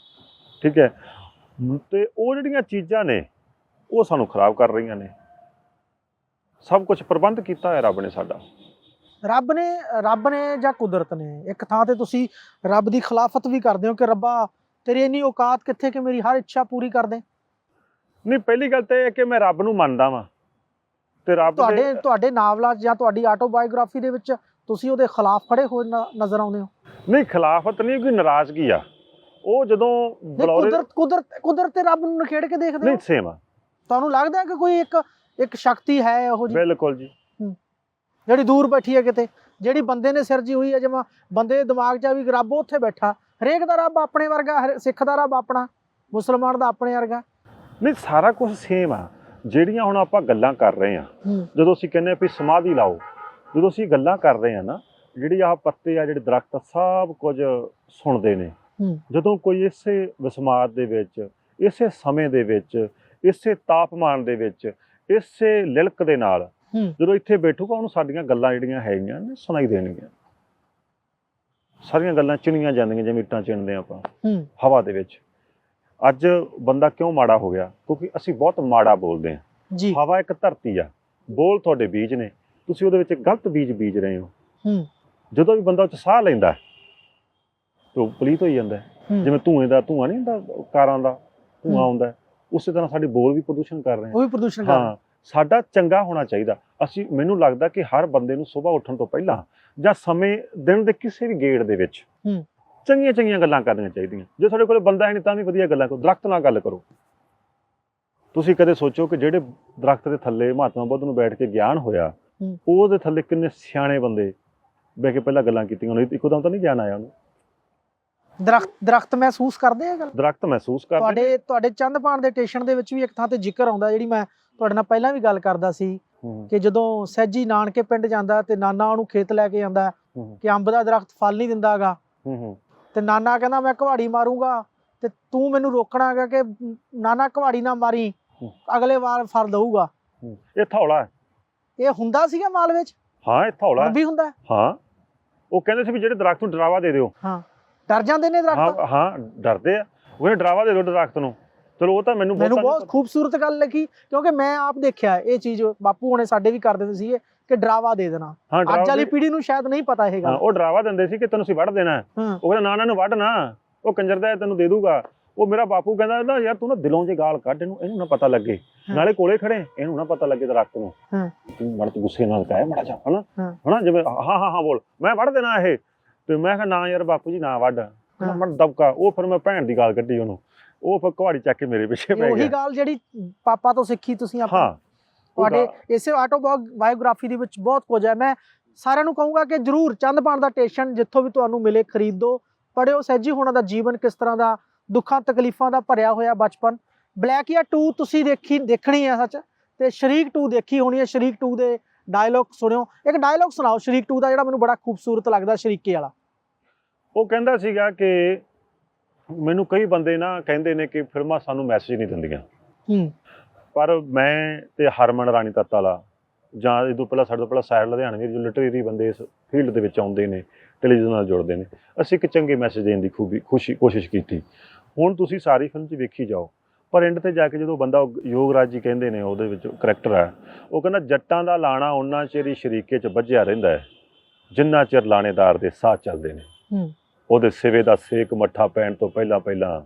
ਠੀਕ ਹੈ। ਤੇ ਉਹ ਜਿਹੜੀਆਂ ਚੀਜ਼ਾਂ ਨੇ ਉਹ ਸਾਨੂੰ ਖਰਾਬ ਕਰ ਰਹੀਆਂ ਨੇ। ਸਭ ਕੁਝ ਪ੍ਰਬੰਧ ਕੀਤਾ ਹੈ ਰੱਬ ਨੇ ਸਾਡਾ। ਰੱਬ ਨੇ ਰੱਬ ਨੇ ਜਾਂ ਕੁਦਰਤ ਨੇ? ਇੱਕ ਥਾਂ ਤੇ ਤੁਸੀਂ ਰੱਬ ਦੀ ਖਿਲਾਫਤ ਵੀ ਕਰਦੇ ਹੋ ਕਿ ਰੱਬਾ ਤੇਰੀ ਇੰਨੀ ਔਕਾਤ ਕਿੱਥੇ ਕਿ ਮੇਰੀ ਹਰ ਇੱਛਾ ਪੂਰੀ ਕਰ ਦੇ? ਨਹੀਂ ਪਹਿਲੀ ਗੱਲ ਤਾਂ ਇਹ ਹੈ ਕਿ ਮੈਂ ਰੱਬ ਨੂੰ ਮੰਨਦਾ ਵਾਂ। ਤੇ ਰੱਬ ਤੁਹਾਡੇ ਤੁਹਾਡੇ ਨਾਵਲਾਂ ਜਾਂ ਤੁਹਾਡੀ ਆਟੋਬਾਇਓਗ੍ਰਾਫੀ ਦੇ ਵਿੱਚ ਤੁਸੀਂ ਉਹਦੇ ਖਿਲਾਫ ਖੜੇ ਨ- ਨਜ਼ਰ ਆਉਂਦੇ ਹੋ? ਨਹੀਂ ਖਿਲਾਫਤ ਨਹੀਂ ਕੋਈ ਨਾਰਾਜ਼ਗੀ ਆ। ਉਹ ਜਦੋਂ ਬਲੌਰੇ ਕੁਦਰਤ ਕੁਦਰਤ ਕੁਦਰਤ ਤੇ ਰੱਬ ਨੂੰ ਨਿਖੇੜ ਕੇ ਦੇਖਦੇ ਨਹੀਂ ਹੋ? ਸੇਮ ਆ। ਤੁਹਾਨੂੰ ਲੱਗਦਾ ਹੈ ਕਿ ਕੋਈ ਇੱਕ ਇੱਕ ਸ਼ਕਤੀ ਹੈ ਇਹੋ ਜੀ ਬਿਲਕੁਲ ਜੀ। ਜਿਹੜੀ ਦੂਰ ਬੈਠੀ ਹੈ ਕਿਤੇ ਜਿਹੜੀ ਬੰਦੇ ਨੇ ਸਿਰਜੀ ਹੋਈ ਹੈ ਜਿਵੇਂ ਬੰਦੇ ਦੇ ਦਿਮਾਗ 'ਚ ਆ ਵੀ ਰੱਬ ਉੱਥੇ ਬੈਠਾ ਹਰੇਕ ਦਾ ਰੱਬ ਆਪਣੇ ਵਰਗਾ ਸਿੱਖ ਦਾ ਰੱਬ ਆਪਣਾ ਮੁਸਲਮਾਨ ਦਾ ਆਪਣੇ ਵਰਗਾ। ਨਹੀਂ ਸਾਰਾ ਕੁਝ ਸੇਮ ਆ। ਜਿਹੜੀਆਂ ਹੁਣ ਆਪਾਂ ਗੱਲਾਂ ਕਰ ਰਹੇ ਆ ਜਦੋਂ ਅਸੀਂ ਕਹਿੰਦੇ ਆ ਵੀ ਸਮਾਧੀ ਲਾਓ ਜਦੋਂ ਅਸੀਂ ਗੱਲਾਂ ਕਰ ਰਹੇ ਆ ਨਾ ਜਿਹੜੀ ਆਹ ਪੱਤੇ ਆ ਜਿਹੜੇ ਦਰਖਤ ਆ, ਸਭ ਕੁਝ ਸੁਣਦੇ ਨੇ। ਜਦੋਂ ਕੋਈ ਇਸੇ ਵਿਸਮਾਦ ਦੇ ਵਿੱਚ ਇਸੇ ਸਮੇਂ ਦੇ ਵਿੱਚ ਇਸੇ ਤਾਪਮਾਨ ਦੇ ਵਿੱਚ ਇਸੇ ਲਿਲਕ ਦੇ ਨਾਲ ਜਦੋਂ ਇੱਥੇ ਬੈਠੂਗਾ ਉਹਨੂੰ ਸਾਡੀਆਂ ਗੱਲਾਂ ਜਿਹੜੀਆਂ ਹੈਗੀਆਂ ਨੇ ਸੁਣਾਈ ਦੇਣਗੀਆਂ। ਸਾਰੀਆਂ ਗੱਲਾਂ ਚਿਣੀਆਂ ਜਾਂਦੀਆਂ ਜਿਵੇਂ ਇੱਟਾਂ ਚਿਣਦੇ ਆਪਾਂ। ਹਵਾ ਦੇ ਵਿੱਚ। ਅੱਜ ਬੰਦਾ ਕਿਉਂ ਮਾੜਾ ਹੋ ਗਿਆ? ਕਿਉਂਕਿ ਅਸੀਂ ਬਹੁਤ ਮਾੜਾ ਬੋਲਦੇ ਹਾਂ। ਹਵਾ ਇੱਕ ਧਰਤੀ ਆ। ਬੋਲ ਤੁਹਾਡੇ ਬੀਜ ਨੇ। ਤੁਸੀਂ ਉਹਦੇ ਵਿੱਚ ਗਲਤ ਬੀਜ ਬੀਜ ਰਹੇ ਹੋ। ਹੂੰ। ਜਦੋਂ ਵੀ ਬੰਦਾ ਉਹ 'ਚ ਸਾਹ ਲੈਂਦਾ ਤੇ ਪਲੀਤ ਹੋਈ ਜਾਂਦਾ। ਜਿਵੇਂ ਧੂਏ ਦਾ ਧੂਆਂ ਨਹੀਂ ਹੁੰਦਾ ਕਾਰਾਂ ਦਾ ਧੂਆਂ। ਆਉਂਦਾ ਉਸੇ ਤਰ੍ਹਾਂ ਸਾਡੇ ਬੋਲ ਵੀ ਪ੍ਰਦੂਸ਼ਣ ਕਰ ਰਹੇ ਉਹ ਵੀ ਪ੍ਰਦੂਸ਼ਣ ਕਰ ਹਾਂ। ਸਾਡਾ ਚੰਗਾ ਹੋਣਾ ਚਾਹੀਦਾ। ਅਸੀਂ ਮੈਨੂੰ ਲੱਗਦਾ ਕਿ ਹਰ ਬੰਦੇ ਨੂੰ ਸਵੇਰ ਉੱਠਣ ਤੋਂ ਪਹਿਲਾਂ ਜਾਂ ਸਮੇਂ ਦਿਨ ਦੇ ਕਿਸੇ ਵੀ ਗੇੜ ਦੇ ਵਿੱਚ ਹੂੰ। ਚੰਗੀਆਂ ਚੰਗੀਆਂ ਗੱਲਾਂ ਕਰਨੀਆਂ ਚਾਹੀਦੀਆਂ। ਜੇ ਤੁਹਾਡੇ ਕੋਲ ਬੰਦਾ ਹੈ ਨਹੀਂ ਤਾਂ ਵੀ ਵਧੀਆ ਗੱਲਾਂ ਕਰੋ ਦਰਖਤ ਨਾਲ ਗੱਲ ਕਰੋ। ਤੁਸੀਂ ਕਦੇ ਸੋਚੋ ਕਿ ਜਿਹੜੇ ਦਰਖਤ ਦੇ ਥੱਲੇ ਮਹਾਤਮਾ ਬੁੱਧ ਨੂੰ ਬੈਠ ਕੇ ਗਿਆਨ ਹੋਇਆ। ਉਹਦੇ ਥੱਲੇ ਕਿੰਨੇ ਸਿਆਣੇ ਬੰਦੇ ਬਹਿ ਕੇ ਪਹਿਲਾਂ ਗੱਲਾਂ ਕੀਤੀਆਂ ਉਹਨੂੰ ਇੱਕੋਦਮ ਤਾਂ ਨਹੀਂ ਗਿਆਨ ਆਇਆ ਉਹਨੂੰ। ਦਰਖਤ ਦਰਖਤ ਮਹਿਸੂਸ ਕਰਦੇ ਆ ਗੱਲ? ਦਰਖਤ ਮਹਿਸੂਸ ਕਰਦੇ ਤੁਹਾਡੇ ਤੁਹਾਡੇ ਚੰਦਪਾਣ ਦੇ ਸਟੇਸ਼ਨ ਦੇ ਵਿੱਚ ਵੀ ਇੱਕ ਥਾਂ ਤੇ ਜ਼ਿਕਰ ਆਉਂਦਾ ਜਿਹੜੀ ਮੈਂ ਤੁਹਾਡੇ ਨਾਲ ਪਹਿਲਾਂ ਵੀ ਗੱਲ ਕਰਦਾ ਸੀ ਕਿ ਜਦੋਂ ਸਹਿਜੀ ਨਾਨਕੇ ਪਿੰਡ ਜਾਂਦਾ ਤੇ ਨਾਨਾ ਉਹਨੂੰ ਖੇਤ ਲੈ ਕੇ ਜਾਂਦਾ ਕਿ ਅੰਬ ਦਾ ਦਰਖਤ ਫਲ ਨਹੀਂ ਦਿੰਦਾਗਾ। ਤੇ ਨਾਨਾ ਕਹਿੰਦਾ ਮੈਂ ਕੁਹਾੜੀ ਮਾਰੂੰਗਾ ਤੇ ਤੂੰ ਮੈਨੂੰ ਰੋਕਣਾ ਹੈਗਾ ਕਿ ਨਾਨਾ ਕੁਹਾੜੀ ਨਾ ਮਾਰੀ। ਅਗਲੇ ਵਾਰ ਫਲ ਦਊਗਾ। ਇਹ ਥੌਲਾ ਇਹ ਹੁੰਦਾ ਸੀਗਾ ਮਾਲ ਵਿੱਚ? ਹਾਂ ਇਹ ਥੌਲਾ ਵੀ ਹੁੰਦਾ ਹੈ? ਉਹ ਕਹਿੰਦੇ ਸੀ ਵੀ ਜਿਹੜੇ ਦਰਖਤ ਨੂੰ ਡਰਾਵਾ ਦੇ ਦਿਓ। ਹਾਂ। ਡਰ ਜਾਂਦੇ ਨੇ ਦਰਖਤ? ਹਾਂ ਹਾਂ ਡਰਦੇ ਆ। ਉਹ ਕਹਿੰਦੇ ਡਰਾਵਾ ਦੇ ਦਿਓ ਦਰਖਤ ਨੂੰ। ਚਲੋ ਉਹ ਤਾਂ ਮੈਨੂੰ ਮੈਨੂੰ ਬਹੁਤਾ ਖੂਬਸੂਰਤ ਗੱਲ ਲੱਗੀ ਕਿਉਂਕਿ ਮੈਂ ਆਪ ਦੇਖਿਆ ਇਹ ਚੀਜ਼ ਬਾਪੂ ਹੁਣੇ ਸਾਡੇ ਵੀ ਕਰ ਦਿੰਦੇ ਸੀਗੇ ਕਿ ਡਰਾਵਾ ਦੇ ਦੇਣਾ। ਅੱਜ ਵਾਲੀ ਪੀੜ੍ਹੀ ਨੂੰ ਸ਼ਾਇਦ ਨਹੀਂ ਪਤਾ ਇਹ ਗੱਲ। ਉਹ ਡਰਾਵਾ ਦਿੰਦੇ ਸੀ ਕਿ ਤੈਨੂੰ ਅਸੀਂ ਵੱਢ ਦੇਣਾ ਉਹ ਕਹਿੰਦਾ ਨਾ ਨਾ ਨੂੰ ਵੱਢ ਨਾ। ਉਹ ਕੰਜਰ ਦਾ ਤੈਨੂੰ ਦੇ ਦੂਗਾ। ਉਹ ਮੇਰਾ ਬਾਪੂ ਕਹਿੰਦਾ ਨਾ ਯਾਰ ਤੂੰ ਨਾ ਦਿਲੋਂ ਜੇ ਗਾਲ ਕੱਢ ਇਹਨੂੰ ਇਹਨੂੰ ਨਾ ਪਤਾ ਲੱਗੇ। ਨਾਲੇ ਕੋਲੇ ਖੜੇ ਇਹਨੂੰ ਨਾ ਪਤਾ ਲੱਗੇ ਦਰਖਤ ਨੂੰ। ਹਾਂ। ਤੂੰ ਬੜਾ ਗੁੱਸੇ ਨਾਲ ਕਹਿ ਮੜਾ ਜਾ ਹਨਾ। ਹਨਾ ਜਿਵੇਂ ਹਾਂ ਹਾਂ ਹਾਂ ਬੋਲ। ਮੈਂ ਵੱਢ ਦੇਣਾ ਇਹ। ਤੇ ਮੈਂ ਕਿਹਾ ਨਾ ਯਾਰ ਬਾਪੂ ਜੀ ਨਾ ਵੱਢ। ਕਹਿੰਦਾ ਹਾਂ। ਮੈਂ ਦਬਕਾ। ਉਹ ਫਿਰ ਮੈਂ ਭੈਣ ਦੀ ਗਾਲ ਕੱਢੀ ਉਹਨੂੰ। ਉਹ ਫਿਰ ਕੁਹਾੜੀ ਚੱਕ ਕੇ ਮੇਰੇ ਪਿੱਛੇ ਪੈ ਉਹੀ ਗਿਆ। ਗੱਲ ਜਿਹੜੀ ਪਾਪਾ ਤੋਂ ਸਿੱਖੀ ਤੁਸੀਂ ਆਪਾਂ। ਹਾਂ ਤੁਹਾਡੇ ਇਸੇ ਆਟੋਬਾਇਓਗ੍ਰਾਫੀ ਦੇ ਵਿੱਚ ਬਹੁਤ ਕੁਝ ਹੈ। ਮੈਂ ਸਾਰਿਆਂ ਨੂੰ ਕਹੂੰਗਾ ਕਿ ਜਰੂਰ ਚੰਦਪਾਣ ਦਾ ਟੇਸ਼ਨ ਜਿੱਥੋਂ ਵੀ ਤੁਹਾਨੂੰ ਮਿਲੇ ਖਰੀਦੋ ਪੜਿਓ ਸਹਿਜੀ ਹੋਣਾ ਦਾ ਜੀਵਨ ਕਿਸ ਤਰ੍ਹਾਂ ਦਾ ਦੁੱਖਾਂ ਤਕਲੀਫਾਂ ਦਾ ਭਰਿਆ ਹੋਇਆ ਬਚਪਨ। ਬਲੈਕੀਆ 2 ਤੁਸੀਂ ਦੇਖੀ ਦੇਖਣੀ ਹੈ ਸੱਚ। ਤੇ ਸ਼ਰੀਕ 2 ਦੇਖੀ ਹੋਣੀ ਹੈ। ਸ਼ਰੀਕ 2 ਦੇ ਡਾਇਲੌਗ ਸੁਣਿਓ। ਇੱਕ ਡਾਇਲੌਗ ਸੁਣਾਓ। ਸ਼ਰੀਕ 2 ਦਾ ਜਿਹੜਾ ਮੈਨੂੰ ਬੜਾ ਖੂਬਸੂਰਤ ਲੱਗਦਾ ਸ਼ਰੀਕੇ ਵਾਲਾ। ਉਹ ਕਹਿੰਦਾ ਸੀਗਾ ਕਿ ਮੈਨੂੰ ਕਈ ਬੰਦੇ ਨਾ ਕਹਿੰਦੇ ਨੇ ਕਿ ਫਿਲਮਾਂ ਸਾਨੂੰ ਮੈਸੇਜ ਨਹੀਂ ਦਿੰਦੀਆਂ। ਹੂੰ। ਪਰ ਮੈਂ ਤੇ ਹਰਮਨ ਰਾਣੀ ਤੱਤਾਲਾ ਜਾਂ ਇਹ ਤੋਂ ਪਹਿਲਾਂ ਸਾਡੇ ਤੋਂ ਪਹਿਲਾਂ ਸਾਇਰ ਲੁਧਿਆਣਵੀ ਜੋ ਲਿਟਰੇਰੀ ਬੰਦੇ ਇਸ ਫੀਲਡ ਦੇ ਵਿੱਚ ਆਉਂਦੇ ਨੇ ਟੈਲੀਵਿਜ਼ਨ ਨਾਲ ਜੁੜਦੇ ਨੇ ਅਸੀਂ ਇੱਕ ਚੰਗੇ ਮੈਸੇਜ ਦੇਣ ਦੀ ਖੂਬੀ ਖੁਸ਼ੀ ਕੋਸ਼ਿਸ਼ ਕੀਤੀ। ਹੁਣ ਤੁਸੀਂ ਸਾਰੀ ਫਿਲਮ 'ਚ ਵੇਖੀ ਜਾਓ ਪਰ ਐਂਡ ਤੇ ਜਾ ਕੇ ਜਦੋਂ ਬੰਦਾ ਯੋਗਰਾਜ ਜੀ ਕਹਿੰਦੇ ਨੇ ਉਹਦੇ ਵਿੱਚ ਕਰੈਕਟਰ ਹੈ ਉਹ ਕਹਿੰਦਾ ਜੱਟਾਂ ਦਾ ਲਾਣਾ ਉਹਨਾਂ ਚਿਰ ਹੀ ਸ਼ਰੀਕੇ 'ਚ ਵੱਜਿਆ ਰਹਿੰਦਾ ਹੈ ਜਿੰਨਾ ਚਿਰ ਲਾਣੇਦਾਰ ਦੇ ਸਾਹ ਚੱਲਦੇ ਨੇ। ਹੂੰ। ਉਹਦੇ ਸਿਵੇ ਦਾ ਸੇਕ ਮੱਠਾ ਪੈਣ ਤੋਂ ਪਹਿਲਾਂ ਪਹਿਲਾਂ